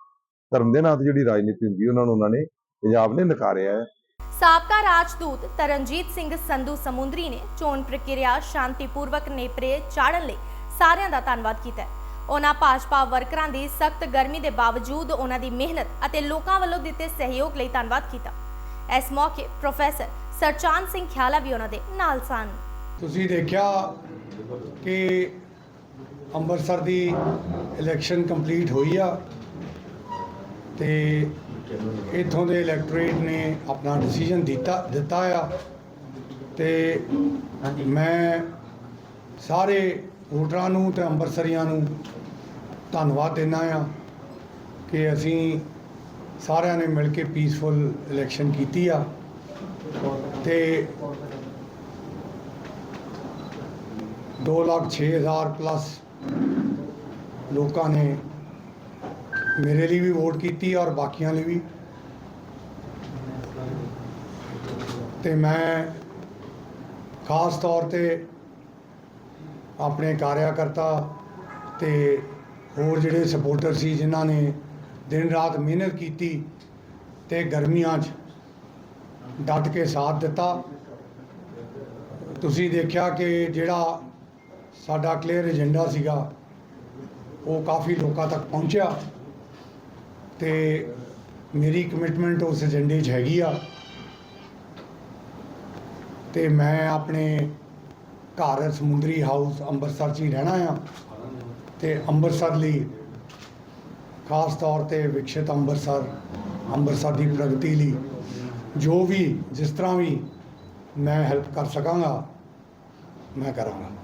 E: ਧਰਮ ਦੇ ਨਾਂ ਤੇ ਜਿਹੜੀ ਰਾਜਨੀਤੀ ਹੁੰਦੀ ਹੈ ਉਹਨਾਂ ਨੂੰ ਉਹਨਾਂ ਨੇ ਪੰਜਾਬ ਨੇ ਨਕਾਰਿਆ ਹੈ।
A: ਸਾਬਕਾ ਰਾਜਦੂਤ ਤਰਨਜੀਤ ਸਿੰਘ ਸੰਧੂ ਸਮੁੰਦਰੀ ਨੇ ਚੋਣ ਪ੍ਰਕਿਰਿਆ ਸ਼ਾਂਤੀਪੂਰਵਕ ਨੇਪਰੇ ਚਾੜਨ ਲਈ ਸਾਰਿਆਂ ਦਾ ਧੰਨਵਾਦ ਕੀਤਾ। ਉਹਨਾਂ ਭਾਜਪਾ ਵਰਕਰਾਂ ਦੀ ਸਖਤ ਗਰਮੀ ਦੇ ਬਾਵਜੂਦ ਉਹਨਾਂ ਦੀ ਮਿਹਨਤ ਅਤੇ ਲੋਕਾਂ ਵੱਲੋਂ ਦਿੱਤੇ ਸਹਿਯੋਗ ਲਈ ਧੰਨਵਾਦ ਕੀਤਾ। ਇਸ ਮੌਕੇ ਪ੍ਰੋਫੈਸਰ ਸਰਚਾਨ ਸਿੰਘ ਖਿਆਲਾ ਵੀ ਉਹਨਾਂ ਦੇ ਨਾਲ ਸਨ।
L: ਤੁਸੀਂ ਦੇਖਿਆ ਕਿ ਅੰਮ੍ਰਿਤਸਰ ਦੀ ਇਲੈਕਸ਼ਨ ਕੰਪਲੀਟ ਹੋਈ ਆ ਤੇ ਇਥੋਂ ਦੇ ਇਲੈਕਟੋਰੇਟ ਨੇ ਆਪਣਾ ਡਿਸੀਜਨ ਦਿੱਤਾ ਦਿੱਤਾ ਆ ਤੇ ਮੈਂ ਸਾਰੇ ਵੋਟਰਾਂ ਨੂੰ ਤੇ ਅੰਮ੍ਰਿਤਸਰੀਆਂ ਨੂੰ ਧੰਨਵਾਦ ਦੇਣਾ ਆ ਕਿ ਅਸੀਂ ਸਾਰਿਆਂ ਨੇ ਮਿਲ ਕੇ ਪੀਸਫੁਲ ਇਲੈਕਸ਼ਨ ਕੀਤੀ ਆ ਤੇ ਦੋ ਲੱਖ ਛੇ ਹਜ਼ਾਰ ਪਲੱਸ ਲੋਕਾਂ ਨੇ ਮੇਰੇ ਲਈ ਵੀ ਵੋਟ ਕੀਤੀ ਔਰ ਬਾਕੀਆਂ ਲਈ ਵੀ। ਤੇ ਮੈਂ ਖਾਸ ਤੌਰ ਤੇ ਆਪਣੇ ਕਾਰਿਆਕਰਤਾ ਤੇ ਹੋਰ ਜਿਹੜੇ ਸਪੋਰਟਰ ਸੀ, ਜਿਨ੍ਹਾਂ ਨੇ ਦਿਨ ਰਾਤ ਮਿਹਨਤ ਕੀਤੀ ਤੇ ਗਰਮੀਆਂ 'ਚ ਡਟ ਕੇ ਸਾਥ ਦਿੱਤਾ। ਤੁਸੀਂ ਦੇਖਿਆ ਕਿ ਜਿਹੜਾ ਸਾਡਾ ਕਲੀਅਰ ਏਜੰਡਾ ਸੀਗਾ। ਉਹ ਕਾਫੀ ਲੋਕਾਂ ਤੱਕ ਪਹੁੰਚਿਆ। ਤੇ ਮੇਰੀ ਕਮਿਟਮੈਂਟ ਉਸ ਏਜੰਡੇ 'ਚ ਹੈਗੀ ਆ। ਤੇ ਮੈਂ ਆਪਣੇ ਘਰ ਸਮੁੰਦਰੀ ਹਾਊਸ ਅੰਮ੍ਰਿਤਸਰ 'ਚ ਹੀ ਰਹਿਣਾ ਆ। ਤੇ ਅੰਮ੍ਰਿਤਸਰ ਲਈ ਖਾਸ ਤੌਰ ਤੇ ਵਿਕਸਿਤ ਅੰਮ੍ਰਿਤਸਰ ਅੰਮ੍ਰਿਤਸਰ ਦੀ ਪ੍ਰਗਤੀ ਲਈ ਜੋ ਵੀ, ਜਿਸ ਤਰ੍ਹਾਂ ਵੀ ਮੈਂ ਹੈਲਪ ਕਰ ਸਕਾਂਗਾ, ਮੈਂ ਕਰਾਂਗਾ।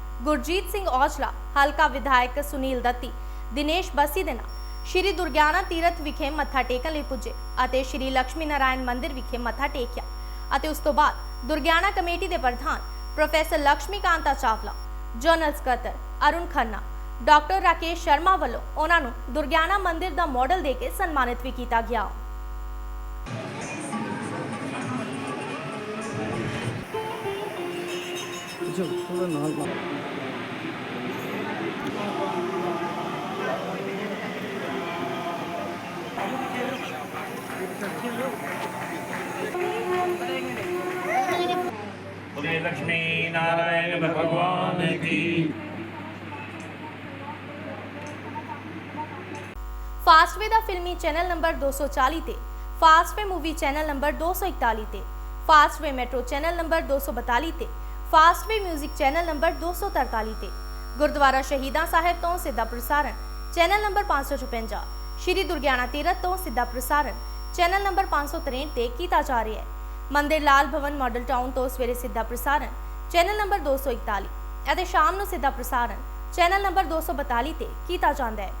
A: ਗੁਰਜੀਤ ਸਿੰਘ ਔਜਲਾ, ਹਲਕਾ ਵਿਧਾਇਕ ਸੁਨੀਲ ਦੱਤੀ, ਦਿਨੇਸ਼ ਬਸੀ ਦੇ ਸ਼੍ਰੀ ਦੁਰਗਿਆਨਾ ਤੀਰਥ ਵਿਖੇ ਮੱਥਾ ਟੇਕਣ ਲਈ ਪੁੱਜੇ ਅਤੇ ਸ਼੍ਰੀ ਲక్ష్ਮੀ ਨਾਰਾਇਣ ਮੰਦਿਰ ਵਿਖੇ ਮੱਥਾ ਟੇਕਿਆ ਅਤੇ ਉਸ ਤੋਂ ਬਾਅਦ ਦੁਰਗਿਆਨਾ ਕਮੇਟੀ ਦੇ ਪ੍ਰਧਾਨ ਪ੍ਰੋਫੈਸਰ ਲక్ష్ਮੀ ਕਾਂਤਾ ਚਾਵਲਾ ਜਨਰਲ ਸਕੱਤਰ ਅਰੁਣ ਖੰਨਾ, ਡਾਕਟਰ ਰਾਕੇਸ਼ ਸ਼ਰਮਾ ਵੱਲੋਂ ਉਹਨਾਂ ਨੂੰ ਦੁਰਗਿਆਨਾ ਮੰਦਿਰ ਦਾ ਮਾਡਲ ਦੇ ਕੇ ਸਨਮਾਨਿਤ ਵੀ ਕੀਤਾ ਗਿਆ।
J: श्री लक्ष्मी नारायण भगवान की
A: ਫਾਸਟਵੇ ਦਾ ਫਿਲਮੀ ਚੈਨਲ ਨੰਬਰ 240 ਤੇ ਫਾਸਟਵੇ ਮੂਵੀ ਚੈਨਲ ਨੰਬਰ 241 ਤੇ ਫਾਸਟਵੇ ਮੈਟਰੋ ਚੈਨਲ ਨੰਬਰ 242 ਤੇ ਫਾਸਟਵੇ 뮤직 ਚੈਨਲ ਨੰਬਰ 243 ਤੇ ਗੁਰਦੁਆਰਾ ਸ਼ਹੀਦਾਂ ਸਾਹਿਬ ਤੋਂ ਸਿੱਧਾ ਪ੍ਰਸਾਰਣ ਚੈਨਲ ਨੰਬਰ 556 ਸ਼੍ਰੀ ਦੁਰਗਿਆਨਾ ਤੀਰਥ ਤੋਂ ਸਿੱਧਾ ਪ੍ਰਸਾਰਣ ਚੈਨਲ ਨੰਬਰ 563 ਤੇ ਕੀਤਾ ਜਾ ਰਿਹਾ ਹੈ। ਮੰਦਿਰ ਲਾਲ ਭਵਨ ਮਾਡਲ ਟਾਊਨ ਤੋਂ ਸਵੇਰੇ ਸਿੱਧਾ ਪ੍ਰਸਾਰਣ ਚੈਨਲ ਨੰਬਰ 241 ਅਤੇ ਸ਼ਾਮ ਨੂੰ ਸਿੱਧਾ ਪ੍ਰਸਾਰਣ ਚੈਨਲ ਨੰਬਰ 242 ਤੇ ਕੀਤਾ ਜਾਂਦਾ ਹੈ।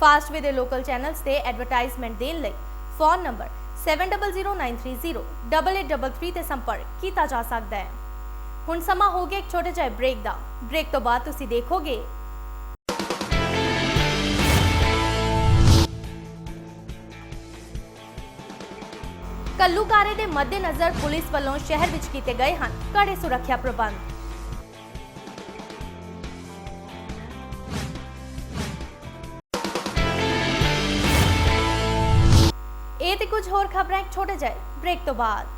A: ਫਾਸਟਵੇ ਦੇ ਲੋਕਲ ਚੈਨਲਸ ਤੇ ਐਡਵਰਟਾਈਜ਼ਮੈਂਟ ਦੇਣ ਲਈ ਫੋਨ ਨੰਬਰ 7009308833 ਤੇ ਸੰਪਰਕ ਕੀਤਾ ਜਾ ਸਕਦਾ ਹੈ। ਹੁਣ ਸਮਾਂ ਹੋ ਗਿਆ ਇੱਕ ਛੋਟੇ ਜਿਹੇ ਬ੍ਰੇਕ ਦਾ। ਬ੍ਰੇਕ ਤੋਂ ਬਾਅਦ ਤੁਸੀਂ ਦੇਖੋਗੇ ਕੱਲੂਕਾਰੇ ਦੇ ਮੱਦੇਨਜ਼ਰ ਪੁਲਿਸ ਵੱਲੋਂ ਸ਼ਹਿਰ ਵਿੱਚ ਕੀਤੇ ਗਏ ਹਨ ਕੜੇ ਸੁਰੱਖਿਆ ਪ੍ਰਬੰਧ। ਇਹ ਤੇ ਕੁਝ ਹੋਰ ਖਬਰਾਂ, ਇੱਕ ਛੋਟੇ ਜਿਹੇ ਬ੍ਰੇਕ ਤੋਂ ਬਾਅਦ।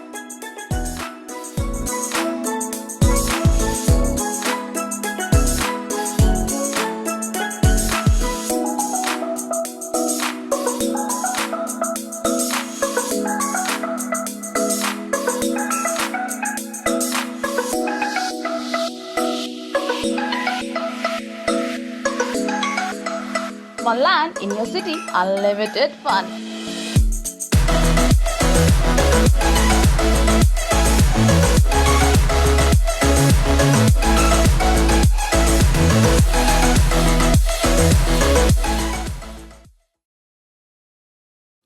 M: Funland in your city, unlimited fun.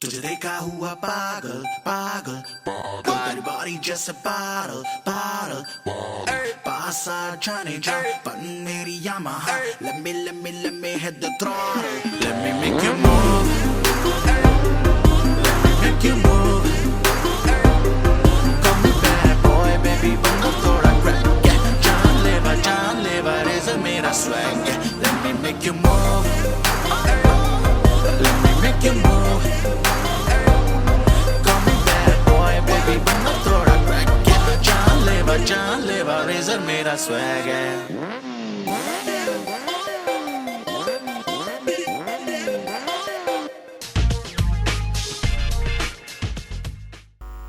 N: तुझे देखा हुआ पागल पागल तेरी body just a bottle, bottle. Pasa Chanija, Paneri Yamaha. Let me, let me, let me hit the throttle. Let me make you move. Let me make you move. Call me bad boy, baby, bongo thora crack. Yeah, John Lever, John Lever is a made of swag. Yeah, let me make you move. Let me make you move. got swaggin'.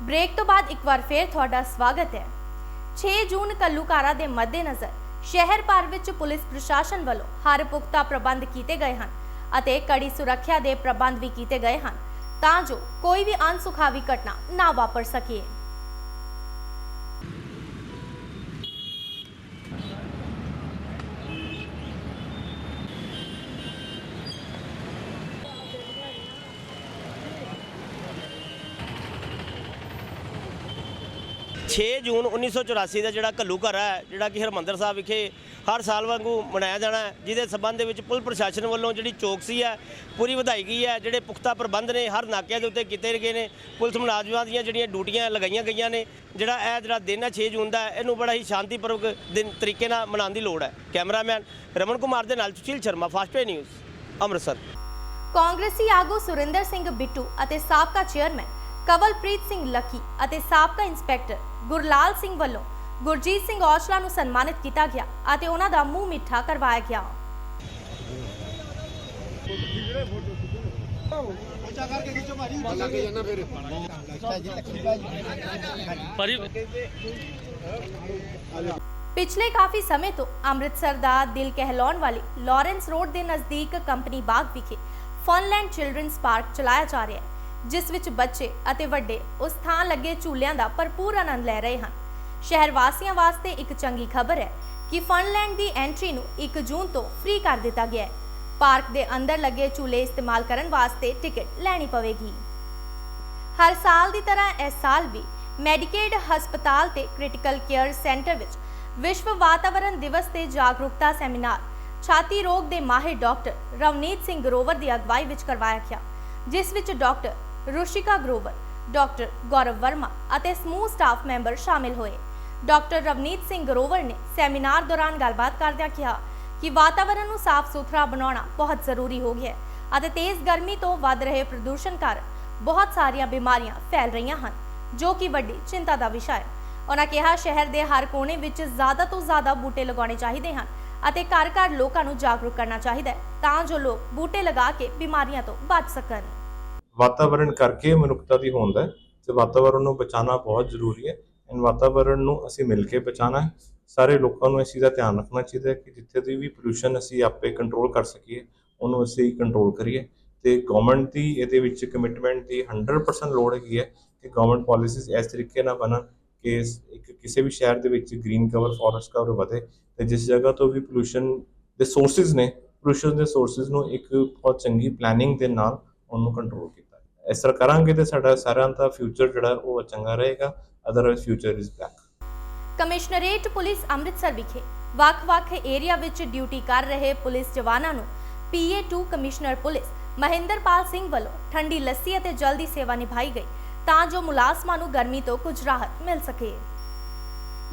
A: Break ਤੋਂ ਬਾਅਦ ਇੱਕ ਵਾਰ ਫੇਰ ਤੁਹਾਡਾ 6 ਜੂਨ ਕੱਲੂਕਾਰਾ ਦੇ ਮੱਦੇਨਜ਼ਰ ਸ਼ਹਿਰ ਭਰ ਵਿੱਚ ਪੁਲਿਸ ਪ੍ਰਸ਼ਾਸਨ ਵੱਲੋਂ ਹਰ ਪੁਖਤਾ ਪ੍ਰਬੰਧ ਕੀਤੇ ਗਏ ਹਨ ਅਤੇ ਕੜੀ ਸੁਰੱਖਿਆ ਦੇ ਪ੍ਰਬੰਧ ਵੀ ਕੀਤੇ ਗਏ ਹਨ ਤਾਂ ਜੋ ਕੋਈ ਵੀ ਅਨਸੁਖਾਵੀ ਘਟਨਾ ਨਾ ਵਾਪਰ ਸਕੇ
O: ਛੇ ਜੂਨ 1984 ਦਾ ਜਿਹੜਾ ਘੱਲੂ ਘਰ ਹੈ, ਜਿਹੜਾ ਕਿ ਹਰਮੰਦਰ ਸਾਹਿਬ ਵਿਖੇ ਹਰ ਸਾਲ ਵਾਂਗੂ ਮਨਾਇਆ ਜਾਣਾ ਹੈ, ਜਿਹਦੇ ਸਬੰਧ ਦੇ ਵਿੱਚ ਪੁਲਿਸ ਪ੍ਰਸ਼ਾਸਨ ਵੱਲੋਂ ਜਿਹੜੀ ਚੌਕਸੀ ਹੈ, ਪੂਰੀ ਵਧਾਈ ਗਈ ਹੈ, ਜਿਹੜੇ ਪੁਖਤਾ ਪ੍ਰਬੰਧ ਨੇ, ਹਰ ਨਾਕਿਆਂ ਦੇ ਉੱਤੇ ਕੀਤੇ ਗਏ ਨੇ, ਪੁਲਿਸ ਮੁਲਾਜ਼ਮਾਂ ਦੀਆਂ ਜਿਹੜੀਆਂ ਡਿਊਟੀਆਂ ਲਗਾਈਆਂ ਗਈਆਂ ਨੇ, ਜਿਹੜਾ ਇਹ ਜਿਹੜਾ ਦਿਨ ਹੈ 6 ਜੂਨ ਦਾ, ਇਹਨੂੰ ਬੜਾ ਹੀ ਸ਼ਾਂਤੀਪੂਰਵਕ ਦਿਨ ਤਰੀਕੇ ਨਾਲ ਮਨਾਉਣ ਦੀ ਲੋੜ ਹੈ। ਕੈਮਰਾਮੈਨ ਰਮਨ ਕੁਮਾਰ ਦੇ ਨਾਲ ਸੁਸ਼ੀਲ ਸ਼ਰਮਾ, ਫਾਸਟ ਨਿਊਜ਼, ਅੰਮ੍ਰਿਤਸਰ।
A: ਕਾਂਗਰਸੀ ਆਗੂ ਸੁਰਿੰਦਰ ਸਿੰਘ ਬਿੱਟੂ ਅਤੇ ਸਾਬਕਾ ਚੇਅਰਮੈਨ ਕਵਲਪ੍ਰੀਤ ਸਿੰਘ ਲੱਕੀ ਅਤੇ ਸਾਬਕਾ ਇੰਸਪੈਕਟਰ ਗੁਰਲਾਲ ਸਿੰਘ ਵੱਲੋਂ ਗੁਰਜੀਤ ਸਿੰਘ ਔਜਲਾ ਨੂੰ ਸਨਮਾਨਿਤ ਕੀਤਾ ਗਿਆ ਅਤੇ ਉਹਨਾਂ ਦਾ ਮੂੰਹ ਮਿੱਠਾ ਕਰਵਾਇਆ ਗਿਆ। ਪਿਛਲੇ ਕਾਫੀ ਸਮੇਂ ਤੋਂ ਅੰਮ੍ਰਿਤਸਰ ਦਾ ਦਿਲ ਕਹਿਲਾਉਣ ਵਾਲੀ ਲਾਰੈਂਸ ਰੋਡ ਦੇ ਨਜ਼ਦੀਕ ਕੰਪਨੀ ਬਾਗ ਵਿਖੇ ਫਨਲੈਂਡ ਚਿਲਡਰਨਸ ਪਾਰਕ ਚਲਾਇਆ ਜਾ ਰਿਹਾ ਹੈ। ਜਿਸ ਵਿੱਚ ਬੱਚੇ ਅਤੇ ਵੱਡੇ ਉਸ ਥਾਂ ਲੱਗੇ ਝੂਲਿਆਂ ਦਾ ਭਰਪੂਰ ਆਨੰਦ ਲੈ ਰਹੇ ਹਨ। ਸ਼ਹਿਰ ਵਾਸੀਆਂ ਵਾਸਤੇ ਇੱਕ ਚੰਗੀ ਖਬਰ ਹੈ ਕਿ ਫਨਲੈਂਡ ਦੀ ਐਂਟਰੀ ਨੂੰ 1 ਜੂਨ ਤੋਂ ਫ੍ਰੀ ਕਰ ਦਿੱਤਾ ਗਿਆ ਹੈ। ਪਾਰਕ ਦੇ ਅੰਦਰ ਲੱਗੇ ਝੂਲੇ ਇਸਤੇਮਾਲ ਕਰਨ ਵਾਸਤੇ ਟਿਕਟ ਲੈਣੀ ਪਵੇਗੀ। ਹਰ ਸਾਲ ਦੀ ਤਰ੍ਹਾਂ ਇਸ ਸਾਲ ਵੀ ਮੈਡੀਕੇਡ ਹਸਪਤਾਲ ਤੇ ਕ੍ਰਿਟੀਕਲ ਕੇਅਰ ਸੈਂਟਰ ਵਿੱਚ ਵਿਸ਼ਵ ਵਾਤਾਵਰਣ ਦਿਵਸ ਤੇ ਜਾਗਰੂਕਤਾ ਸੈਮੀਨਾਰ ਛਾਤੀ ਰੋਗ ਦੇ ਮਾਹਿਰ ਡਾਕਟਰ ਰਵਨੀਤ ਸਿੰਘ ਗਰੋਵਰ ਦੀ ਅਗਵਾਈ ਵਿੱਚ ਕਰਵਾਇਆ ਗਿਆ, ਜਿਸ ਵਿੱਚ ਡਾਕਟਰ ਰੁਸ਼ਿਕਾ ਗਰੋਵਰ, ਡਾਕਟਰ ਗੌਰਵ ਵਰਮਾ ਅਤੇ ਸਮੂਹ ਸਟਾਫ ਮੈਂਬਰ ਸ਼ਾਮਿਲ ਹੋਏ। ਡਾਕਟਰ ਰਵਨੀਤ ਸਿੰਘ ਗਰੋਵਰ ਨੇ ਸੈਮੀਨਾਰ ਦੌਰਾਨ ਗੱਲਬਾਤ ਕਰਦਿਆਂ ਕਿਹਾ ਕਿ ਵਾਤਾਵਰਣ ਨੂੰ ਸਾਫ਼ ਸੁਥਰਾ ਬਣਾਉਣਾ ਬਹੁਤ ਜ਼ਰੂਰੀ ਹੋ ਗਿਆ ਹੈ ਅਤੇ ਤੇਜ਼ ਗਰਮੀ ਤੋਂ ਵੱਧ ਰਹੇ ਪ੍ਰਦੂਸ਼ਣ ਕਾਰਨ ਬਹੁਤ ਸਾਰੀਆਂ ਬਿਮਾਰੀਆਂ ਫੈਲ ਰਹੀਆਂ ਹਨ, ਜੋ ਕਿ ਵੱਡੀ ਚਿੰਤਾ ਦਾ ਵਿਸ਼ਾ ਹੈ। ਉਹਨਾਂ ਕਿਹਾ ਸ਼ਹਿਰ ਦੇ ਹਰ ਕੋਨੇ ਵਿੱਚ ਜ਼ਿਆਦਾ ਤੋਂ ਜ਼ਿਆਦਾ ਬੂਟੇ ਲਗਾਉਣੇ ਚਾਹੀਦੇ ਹਨ ਅਤੇ ਘਰ ਘਰ ਲੋਕਾਂ ਨੂੰ ਜਾਗਰੂਕ ਕਰਨਾ ਚਾਹੀਦਾ ਹੈ ਤਾਂ ਜੋ ਲੋਕ ਬੂਟੇ ਲਗਾ ਕੇ ਬਿਮਾਰੀਆਂ ਤੋਂ ਬਚ ਸਕਣ।
P: ਵਾਤਾਵਰਣ ਕਰਕੇ ਮਨੁੱਖਤਾ ਦੀ ਹੋਂਦ ਹੈ ਤੇ ਵਾਤਾਵਰਣ ਨੂੰ ਬਚਾਉਣਾ ਬਹੁਤ ਜ਼ਰੂਰੀ ਹੈ। ਇਨ ਵਾਤਾਵਰਣ ਨੂੰ ਅਸੀਂ ਮਿਲ ਕੇ ਬਚਾਉਣਾ ਹੈ। ਸਾਰੇ ਲੋਕਾਂ ਨੂੰ ਇਸ ਚੀਜ਼ ਦਾ ਧਿਆਨ ਰੱਖਣਾ ਚਾਹੀਦਾ ਹੈ ਕਿ ਜਿੱਥੇ ਦੀ ਵੀ ਪੋਲੂਸ਼ਨ ਅਸੀਂ ਆਪੇ ਕੰਟਰੋਲ ਕਰ ਸਕੀਏ, ਉਹਨੂੰ ਅਸੀਂ ਕੰਟਰੋਲ ਕਰੀਏ। ਤੇ ਗਵਰਨਮੈਂਟ ਦੀ ਇਹਦੇ ਵਿੱਚ ਕਮਿਟਮੈਂਟ ਦੀ 100% ਲੋੜ ਹੈਗੀ ਹੈ ਕਿ ਗਵਰਨਮੈਂਟ ਪਾਲਿਸੀਜ਼ ਇਸ ਤਰੀਕੇ ਨਾਲ ਬਣਨ ਕਿ ਇੱਕ ਕਿਸੇ ਵੀ ਸ਼ਹਿਰ ਦੇ ਵਿੱਚ ਗ੍ਰੀਨ ਕਵਰ ਫੋਰੈਸਟ ਕਵਰ ਵਧੇ ਤੇ ਜਿਸ ਜਗ੍ਹਾ ਤੋਂ ਵੀ ਪੋਲੂਸ਼ਨ ਦੇ ਸੋਰਸਿਸ ਨੇ ਪੋਲੂਸ਼ਨ ਦੇ ਸੋਰਸਿਸ ਨੂੰ ਇੱਕ ਬਹੁਤ ਚੰਗੀ ਪਲੈਨਿੰਗ ਦੇ ਨਾਲ ਉਹਨੂੰ ਕੰਟਰੋਲ ਕੀਤਾ ਇਸ ਤਰ੍ਹਾਂ ਕਰਾਂਗੇ ਤੇ ਸਾਡਾ ਸਾਰਿਆਂ ਦਾ ਫਿਊਚਰ ਜਿਹੜਾ ਉਹ ਚੰਗਾ ਰਹੇਗਾ otherwise future is black
A: commissionerate police Amritsar ਵਿਖੇ ਵੱਖ-ਵੱਖ ਏਰੀਆ ਵਿੱਚ ਡਿਊਟੀ ਕਰ ਰਹੇ ਪੁਲਿਸ ਜਵਾਨਾਂ ਨੂੰ PA2 commissioner police Mahinderpal Singh ਵੱਲੋਂ ਠੰਡੀ ਲੱਸੀ ਅਤੇ ਜਲ ਦੀ ਸੇਵਾ ਨਿਭਾਈ ਗਈ ਤਾਂ ਜੋ ਮੁਲਾਜ਼ਮਾਂ ਨੂੰ ਗਰਮੀ ਤੋਂ ਕੁਝ ਰਾਹਤ ਮਿਲ ਸਕੇ।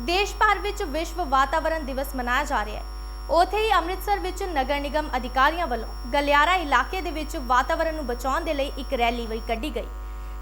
A: ਦੇਸ਼ ਭਰ ਵਿੱਚ ਵਿਸ਼ਵ ਵਾਤਾਵਰਣ ਦਿਵਸ ਮਨਾਇਆ ਜਾ ਰਿਹਾ ਹੈ। ਉਥੇ ਹੀ ਅੰਮ੍ਰਿਤਸਰ ਵਿੱਚ ਨਗਰ ਨਿਗਮ ਅਧਿਕਾਰੀਆਂ ਵੱਲੋਂ ਗਲਿਆਰਾ ਇਲਾਕੇ ਦੇ ਵਿੱਚ ਵਾਤਾਵਰਣ ਨੂੰ ਬਚਾਉਣ ਦੇ ਲਈ ਇੱਕ ਰੈਲੀ ਵੀ ਕੱਢੀ ਗਈ।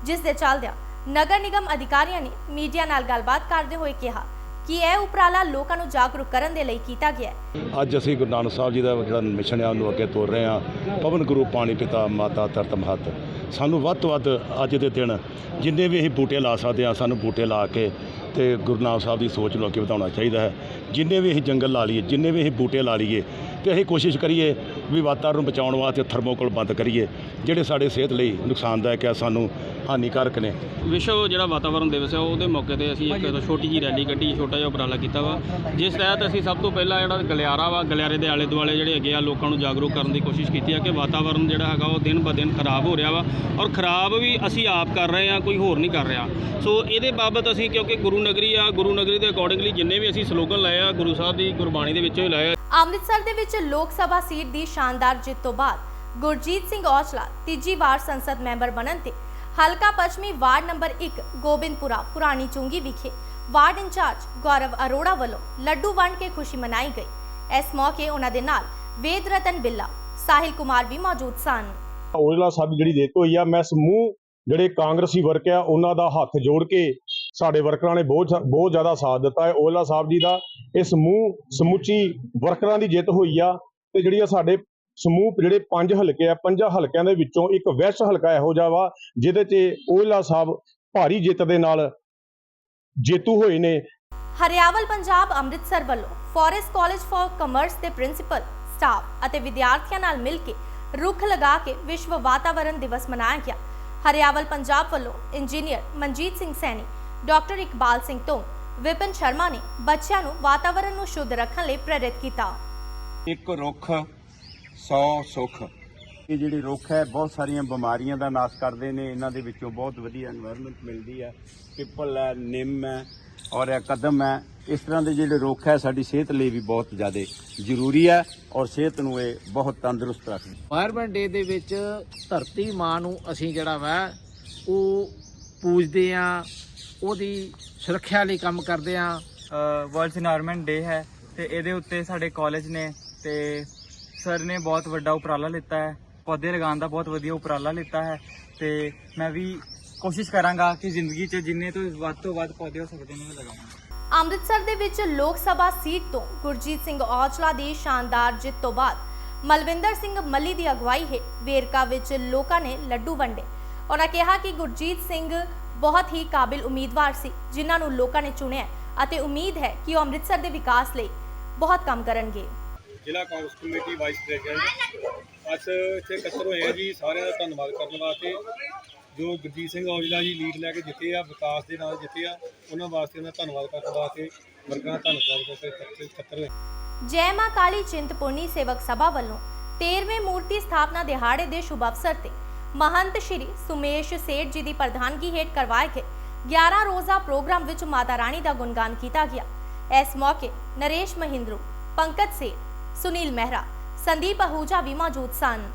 A: ਜਿਸ ਦੇ ਚੱਲਦਿਆਂ ਨਗਰ ਨਿਗਮ ਅਧਿਕਾਰੀਆਂ ਨੇ ਮੀਡੀਆ ਨਾਲ ਗੱਲਬਾਤ ਕਰਦੇ ਹੋਏ ਕਿਹਾ ਕਿ ਇਹ ਉਪਰਾਲਾ ਲੋਕਾਂ ਨੂੰ ਜਾਗਰੂਕ ਕਰਨ ਦੇ ਲਈ ਕੀਤਾ ਗਿਆ ਹੈ।
Q: ਅੱਜ ਅਸੀਂ ਗੁਰੂ ਨਾਨਕ ਸਾਹਿਬ ਜੀ ਦਾ ਜਿਹੜਾ ਮਿਸ਼ਨ ਹੈ ਉਹਨੂੰ ਅੱਗੇ ਤੋਰ ਰਹੇ ਹਾਂ। ਪਵਨ ਗੁਰੂ ਪਾਣੀ ਪਿਤਾ ਮਾਤਾ ਧਰਤ ਮਹਤ। ਸਾਨੂੰ ਵੱਧ ਤੋਂ ਵੱਧ ਅੱਜ ਦੇ ਦਿਨ ਜਿੰਨੇ ਵੀ ਅਸੀਂ ਬੂਟੇ ਲਾ ਸਕਦੇ ਹਾਂ, ਸਾਨੂੰ ਬੂਟੇ ਲਾ ਕੇ ਤੇ ਗੁਰੂ ਨਾਨਕ ਸਾਹਿਬ ਦੀ ਸੋਚ ਨੂੰ ਅੱਗੇ ਵਧਾਉਣਾ ਚਾਹੀਦਾ ਹੈ। ਜਿੰਨੇ ਵੀ ਅਸੀਂ ਜੰਗਲ ਲਾ ਲਈਏ, ਜਿੰਨੇ ਵੀ ਅਸੀਂ ਬੂਟੇ ਲਾ ਲਈਏ ਤੇ ਅਸੀਂ ਕੋਸ਼ਿਸ਼ ਕਰੀਏ ਵੀ ਵਾਤਾਵਰਨ ਨੂੰ ਬਚਾਉਣ ਵਾਸਤੇ ਥਰਮੋਕੋਲ ਬੰਦ ਕਰੀਏ, ਜਿਹੜੇ ਸਾਡੇ ਸਿਹਤ ਲਈ ਨੁਕਸਾਨਦਾਇਕ ਆ, ਸਾਨੂੰ ਹਾਨੀਕਾਰਕ ਨੇ।
R: ਵਿਸ਼ਵ ਜਿਹੜਾ ਵਾਤਾਵਰਣ ਦਿਵਸ ਹੈ ਉਹਦੇ ਮੌਕੇ ਤੇ ਅਸੀਂ ਇੱਕ ਛੋਟੀ ਜਿਹੀ ਰੈਲੀ ਕੱਢੀ, ਛੋਟਾ ਜਿਹਾ ਉਪਰਾਲਾ ਕੀਤਾ ਵਾ, ਜਿਸ ਤਹਿਤ ਅਸੀਂ ਸਭ ਤੋਂ ਪਹਿਲਾਂ ਜਿਹੜਾ ਗਲਿਆਰਾ ਵਾ, ਗਲਿਆਰੇ ਦੇ ਆਲੇ ਦੁਆਲੇ ਜਿਹੜੇ ਹੈਗੇ ਆ, ਲੋਕਾਂ ਨੂੰ ਜਾਗਰੂਕ ਕਰਨ ਦੀ ਕੋਸ਼ਿਸ਼ ਕੀਤੀ ਆ ਕਿ ਵਾਤਾਵਰਣ ਜਿਹੜਾ ਹੈਗਾ ਉਹ ਦਿਨ ਬ ਦਿਨ ਖਰਾਬ ਹੋ ਰਿਹਾ ਵਾ ਔਰ ਖਰਾਬ ਵੀ ਅਸੀਂ ਆਪ ਕਰ ਰਹੇ ਆ, ਕੋਈ ਹੋਰ ਨਹੀਂ ਕਰ ਰਿਹਾ। ਸੋ ਇਹਦੇ ਬਾਬਤ ਅਸੀਂ ਕਿਉਂਕਿ ਗੁਰੂ ਨਗਰੀ ਆ, ਗੁਰੂ ਨਗਰੀ ਦੇ ਅਕੋਰਡਿੰਗਲੀ ਜਿੰਨੇ ਵੀ ਅਸੀਂ ਸਲੋਗਨ ਲਾਏ ਆ, ਗੁਰੂ ਸਾਹਿਬ ਦੀ ਗੁਰਬਾਣੀ ਦੇ ਵਿੱਚੋਂ ਹੀ ਲਾਏ ਆ।
A: ਅੰਮ੍ਰਿਤਸਰ ਦੇ ਵਿੱਚ ਲੋਕ ਸਭਾ ਸੀਟ ਦੀ ਸ਼ਾਨਦਾਰ ਜਿੱਤ ਤੋਂ ਬਾਅਦ ਗੁਰਜੀਤ ਸਿੰਘ ਔਜਲਾ ਤੀਜੀ ਵਾਰ ਸੰਸਦ ਮੈਂਬਰ ਬਣਨ ਤੇ ਹਲਕਾ ਪੱਛਮੀ ਵਾਰਡ ਨੰਬਰ 1 ਗੋਬਿੰਦਪੁਰਾ ਪੁਰਾਣੀ ਚੁੰਗੀ ਵਿਖੇ ਵਾਰਡ ਇੰਚਾਰਜ ਗੌਰਵ ਅਰੋੜਾ ਵੱਲੋਂ ਲੱਡੂ ਵੰਡ ਕੇ ਖੁਸ਼ੀ ਮਨਾਈ ਗਈ। ਇਸ ਮੌਕੇ ਉਹਨਾਂ ਦੇ ਨਾਲ ਵੇਦ ਰਤਨ ਬਿੱਲਾ, ਸਾਹਿਲ ਕੁਮਾਰ ਵੀ ਮੌਜੂਦ ਸਨ।
S: ਔਜਲਾ ਸਾਹਿਬ ਜਿਹੜੀ ਜਿੱਤ ਹੋਈ ਆ, ਮੈਂ ਸਮੂਹ ਜਿਹੜੇ ਕਾਂਗਰਸੀ ਵਰਕ ਆ, ਉਹਨਾਂ ਦਾ ਹੱਥ ਜੋੜ ਕੇ ਸਾਡੇ ਵਰਕਰਾਂ ਨੇ ਬਹੁਤ ਬਹੁਤ ਜ਼ਿਆਦਾ ਸਾਥ ਦਿੱਤਾ ਹੈ। ਔਜਲਾ ਸਾਹਿਬ ਜੀ ਦਾ ਇਹ ਸਮੂਹ, ਸਮੁੱਚੀ ਵਰਕਰਾਂ ਦੀ ਜਿੱਤ ਹੋਈ ਆ ਤੇ ਜਿਹੜੀ ਸਾਡੇ ਸਮੂਹ ਜਿਹੜੇ ਪੰਜ ਹਲਕੇ ਆ, ਪੰਜਾਂ ਹਲਕਿਆਂ ਦੇ ਵਿੱਚੋਂ ਇੱਕ ਵੈਸਟ ਹਲਕਾ ਇਹੋ ਜਿਹਾ ਵਾ, ਜਿਹਦੇ 'ਚ ਔਜਲਾ ਸਾਹਿਬ ਭਾਰੀ ਜਿੱਤ ਦੇ ਨਾਲ ਜੇਤੂ ਹੋਏ ਨੇ।
A: ਹਰਿਆਵਲ ਪੰਜਾਬ ਅੰਮ੍ਰਿਤਸਰ ਵੱਲੋਂ ਫੋਰੈਸਟ ਕਾਲਜ ਫਾਰ ਕਮਰਸ ਦੇ ਪ੍ਰਿੰਸੀਪਲ ਸਟਾਫ ਅਤੇ ਵਿਦਿਆਰਥੀਆਂ ਨਾਲ ਮਿਲ ਕੇ ਰੁੱਖ ਲਗਾ ਕੇ ਵਿਸ਼ਵ ਵਾਤਾਵਰਣ ਦਿਵਸ ਮਨਾਇਆ ਗਿਆ। ਹਰਿਆਵਲ ਪੰਜਾਬ ਵੱਲੋਂ ਇੰਜੀਨੀਅਰ ਮਨਜੀਤ ਸਿੰਘ ਸੈਣੀ, ਡਾਕਟਰ ਇਕਬਾਲ ਸਿੰਘ ਤੋਂ ਵਿਪਨ ਸ਼ਰਮਾ ਨੇ ਬੱਚਿਆਂ ਨੂੰ ਵਾਤਾਵਰਣ ਨੂੰ ਸ਼ੁੱਧ ਰੱਖਣ ਲਈ ਪ੍ਰੇਰਿਤ ਕੀਤਾ।
T: ਇੱਕ ਰੁੱਖ 100 ਸੁੱਖ। ਇਹ ਜਿਹੜੇ ਰੁੱਖ ਹੈ ਬਹੁਤ ਸਾਰੀਆਂ ਬਿਮਾਰੀਆਂ ਦਾ ਨਾਸ਼ ਕਰਦੇ ਨੇ। ਇਹਨਾਂ ਦੇ ਵਿੱਚੋਂ ਬਹੁਤ ਵਧੀਆ এনवायरमेंट ਮਿਲਦੀ ਹੈ। ਪਿੱਪਲ ਹੈ ਨਿੰਮ ਹੈ ਔਰ ਇਹ ਕਦਮ ਹੈ। ਇਸ ਤਰ੍ਹਾਂ ਦੇ ਜਿਹੜੇ ਰੁੱਖ ਹੈ ਸਾਡੀ ਸਿਹਤ ਲਈ ਵੀ ਬਹੁਤ ਜ਼ਿਆਦਾ ਜ਼ਰੂਰੀ ਹੈ ਔਰ ਸਿਹਤ ਨੂੰ ਇਹ ਬਹੁਤ ਤੰਦਰੁਸਤ ਰੱਖਦੀ
U: এনवायरमेंट ਡੇ ਦੇ ਵਿੱਚ ਧਰਤੀ ਮਾਂ ਨੂੰ ਅਸੀਂ ਜਿਹੜਾ ਵਾ ਉਹ ਪੂਜਦੇ ਆ ਉਹਦੀ ਸੁਰੱਖਿਆ ਲਈ ਕੰਮ ਕਰਦੇ ਆ।
V: ਵਰਲਡ এনवायरमेंट ਡੇ ਹੈ ਤੇ ਇਹਦੇ ਉੱਤੇ ਸਾਡੇ ਕਾਲਜ ਨੇ ਤੇ ਸਰ ਨੇ ਬਹੁਤ ਵੱਡਾ ਉਪਰਾਲਾ ਲਿੱਤਾ ਹੈ। ਪੌਦੇ ਲਗਾਉਣ ਦਾ ਬਹੁਤ ਵਧੀਆ ਉਪਰਾਲਾ ਲਿੱਤਾ ਹੈ ਤੇ ਮੈਂ ਵੀ ਕੋਸ਼ਿਸ਼ ਕਰਾਂਗਾ ਕਿ ਜ਼ਿੰਦਗੀ 'ਚ ਜਿੰਨੇ ਤੋਂ ਵੱਧ ਤੋਂ ਵੱਧ ਪੌਦੇ ਹੋ ਸਕਦੇ ਨੇ ਮੈਂ ਲਗਾਵਾਂ
A: ਅੰਮ੍ਰਿਤਸਰ ਦੇ ਵਿੱਚ ਲੋਕ ਸਭਾ ਸੀਟ ਤੋਂ ਗੁਰਜੀਤ ਸਿੰਘ ਔਜਲਾ ਦੀ ਸ਼ਾਨਦਾਰ ਜਿੱਤ ਤੋਂ ਬਾਅਦ ਮਲਵਿੰਦਰ ਸਿੰਘ ਮੱਲੀ ਦੀ ਅਗਵਾਈ ਹੇਠ ਵੇਰਕਾ ਵਿੱਚ ਲੋਕਾਂ ਨੇ ਲੱਡੂ ਵੰਡੇ। ਉਹਨਾਂ ਕਿਹਾ ਕਿ ਗੁਰਜੀਤ ਸਿੰਘ ਬਹੁਤ ਹੀ ਕਾਬਿਲ ਉਮੀਦਵਾਰ ਸੀ ਜਿਨ੍ਹਾਂ ਨੂੰ ਲੋਕਾਂ ਨੇ ਚੁਣਿਆ ਅਤੇ ਉਮੀਦ ਹੈ ਕਿ ਉਹ ਅੰਮ੍ਰਿਤਸਰ ਦੇ ਵਿਕਾਸ ਲਈ ਬਹੁਤ ਕੰਮ ਕਰਨਗੇ।
W: ਜ਼ਿਲ੍ਹਾ ਕਾਂਗਰਸ ਕਮੇਟੀ ਵਾਈਸ ਪ੍ਰੈਜ਼ੀਡੈਂਟ ਅੱਜ ਇੱਥੇ ਇਕੱਤਰ ਹੋਏ ਆ ਜੀ ਸਾਰਿਆਂ ਦਾ ਧੰਨਵਾਦ ਕਰਨ ਵਾਸਤੇ। ਜੋ ਗੁਰਜੀਤ ਸਿੰਘ ਔਜਲਾ ਜੀ ਲੀਡ ਲੈ ਕੇ ਜਿੱਤੇ ਆ ਵਿਕਾਸ ਦੇ ਨਾਲ ਜਿੱਤੇ ਆ ਉਹਨਾਂ ਵਾਸਤੇ ਉਹਨਾਂ ਦਾ ਧੰਨਵਾਦ ਕਰਨ ਵਾਸਤੇ ਵਰਕਰਾਂ ਦਾ ਧੰਨਵਾਦ ਕਰਕੇ ਇਕੱਤਰ ਹੋਏ।
A: ਜੈ ਮਾਂ ਕਾਲੀ ਚਿੰਤਪੁਰਨੀ ਸੇਵਕ ਸਭਾ ਵੱਲੋਂ 13ਵੇਂ ਮੂਰਤੀ ਸਥਾਪਨਾ ਦਿਹਾੜੇ ਦੇ ਸ਼ੁਭ ਅਵਸਰ ਤੇ ਮਹੰਤ ਸ਼੍ਰੀ ਸੁਮੇਸ਼ ਸੇਠ ਜੀ ਦੀ ਪ੍ਰਧਾਨਗੀ ਹੇਠ ਕਰਵਾਏ ਗਏ 11 ਰੋਜ਼ਾ ਪ੍ਰੋਗਰਾਮ ਵਿੱਚ ਮਾਤਾ ਰਾਣੀ ਦਾ ਗੁਣਗਾਨ ਕੀਤਾ ਗਿਆ ਇਸ ਮੌਕੇ ਨਰੇਸ਼ ਮਹਿੰਦਰੂ ਪੰਕਜ ਸੇਠ ਸੁਨੀਲ ਮਹਿਰਾ ਸੰਦੀਪ ਅਹੂਜਾ ਵੀ ਮੌਜੂਦ ਸਨ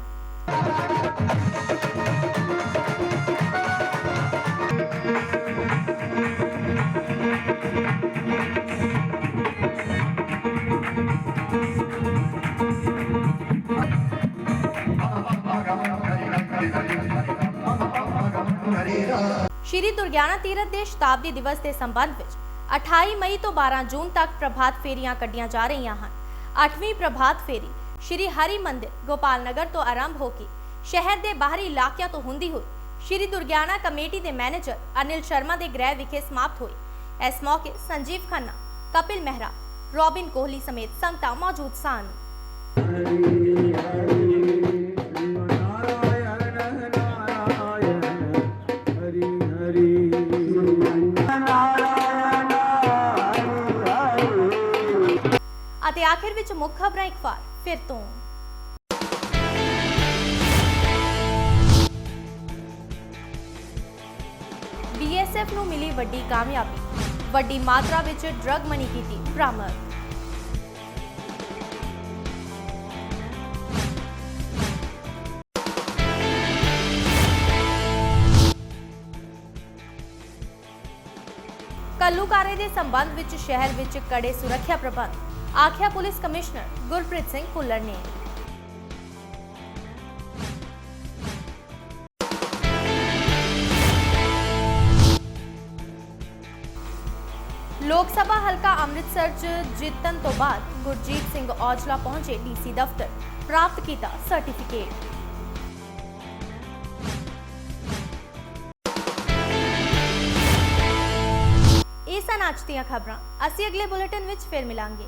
A: ਸ਼੍ਰੀ ਦੁਰਗਿਆਨਾ ਤੀਰਥ ਦੇ ਸ਼ਤਾਬਦੀ ਦਿਵਸ ਦੇ ਸੰਬੰਧ ਵਿੱਚ 28 ਮਈ ਤੋਂ 12 ਜੂਨ ਤੱਕ ਪ੍ਰਭਾਤ ਫੇਰੀਆਂ ਕੱਢੀਆਂ ਜਾ ਰਹੀਆਂ ਹਨ। 8ਵੀਂ ਪ੍ਰਭਾਤ ਫੇਰੀ ਸ਼੍ਰੀ ਹਰੀ ਮੰਦਿਰ ਗੋਪਾਲ ਨਗਰ ਤੋਂ ਆਰੰਭ ਹੋ ਕੇ ਸ਼ਹਿਰ ਦੇ ਬਾਹਰੀ ਇਲਾਕਿਆਂ ਤੋਂ ਹੁੰਦੀ ਹੋਈ ਸ਼੍ਰੀ ਦੁਰਗਿਆਨਾ ਕਮੇਟੀ ਦੇ ਮੈਨੇਜਰ ਅਨਿਲ ਸ਼ਰਮਾ ਦੇ ਗ੍ਰਹਿ ਵਿਖੇ ਸਮਾਪਤ ਹੋਈ। ਇਸ ਮੌਕੇ ਸੰਜੀਵ ਖੰਨਾ, ਕਪਿਲ ਮਹਿਰਾ, ਰੋਬਿਨ ਕੋਹਲੀ ਸਮੇਤ ਸੰਗਤਾਂ ਮੌਜੂਦ ਸਨ। ਆਖਿਰ ਵਿੱਚ ਮੁੱਖ ਖਬਰਾਂ ਇੱਕ ਵਾਰ, ਫਿਰ ਤੋਂ। ਬੀਐਸਐਫ ਨੂੰ ਮਿਲੀ ਵੱਡੀ ਕਾਮਯਾਬੀ। ਵੱਡੀ ਮਾਤਰਾ ਵਿੱਚ ਡਰੱਗ ਮਨੀ ਕੀਤੀ ਬਰਾਮਦ। ਕੱਲੂਕਾਰੇ ਦੇ ਸੰਬੰਧ ਵਿੱਚ ਸ਼ਹਿਰ ਵਿੱਚ ਕੜੇ ਸੁਰੱਖਿਆ ਪ੍ਰਬੰਧ। ਆਖਿਆ ਪੁਲਿਸ ਕਮਿਸ਼ਨਰ ਗੁਰਪ੍ਰੀਤ ਸਿੰਘ ਭੁੱਲਰ ਨੇ ਲੋਕ ਸਭਾ ਹਲਕਾ ਅੰਮ੍ਰਿਤਸਰ 'ਚ ਜਿੱਤਣ ਤੋਂ ਬਾਅਦ ਗੁਰਜੀਤ ਸਿੰਘ ਔਜਲਾ ਪਹੁੰਚੇ ਡੀਸੀ ਦਫ਼ਤਰ ਪ੍ਰਾਪਤ ਕੀਤਾ ਸਰਟੀਫਿਕੇਟ ਇਹ ਸਨ ਅੱਜ ਦੀਆਂ ਖਬਰਾਂ ਅਸੀਂ ਅਗਲੇ ਬੁਲੇਟਿਨ ਵਿੱਚ ਫਿਰ ਮਿਲਾਂਗੇ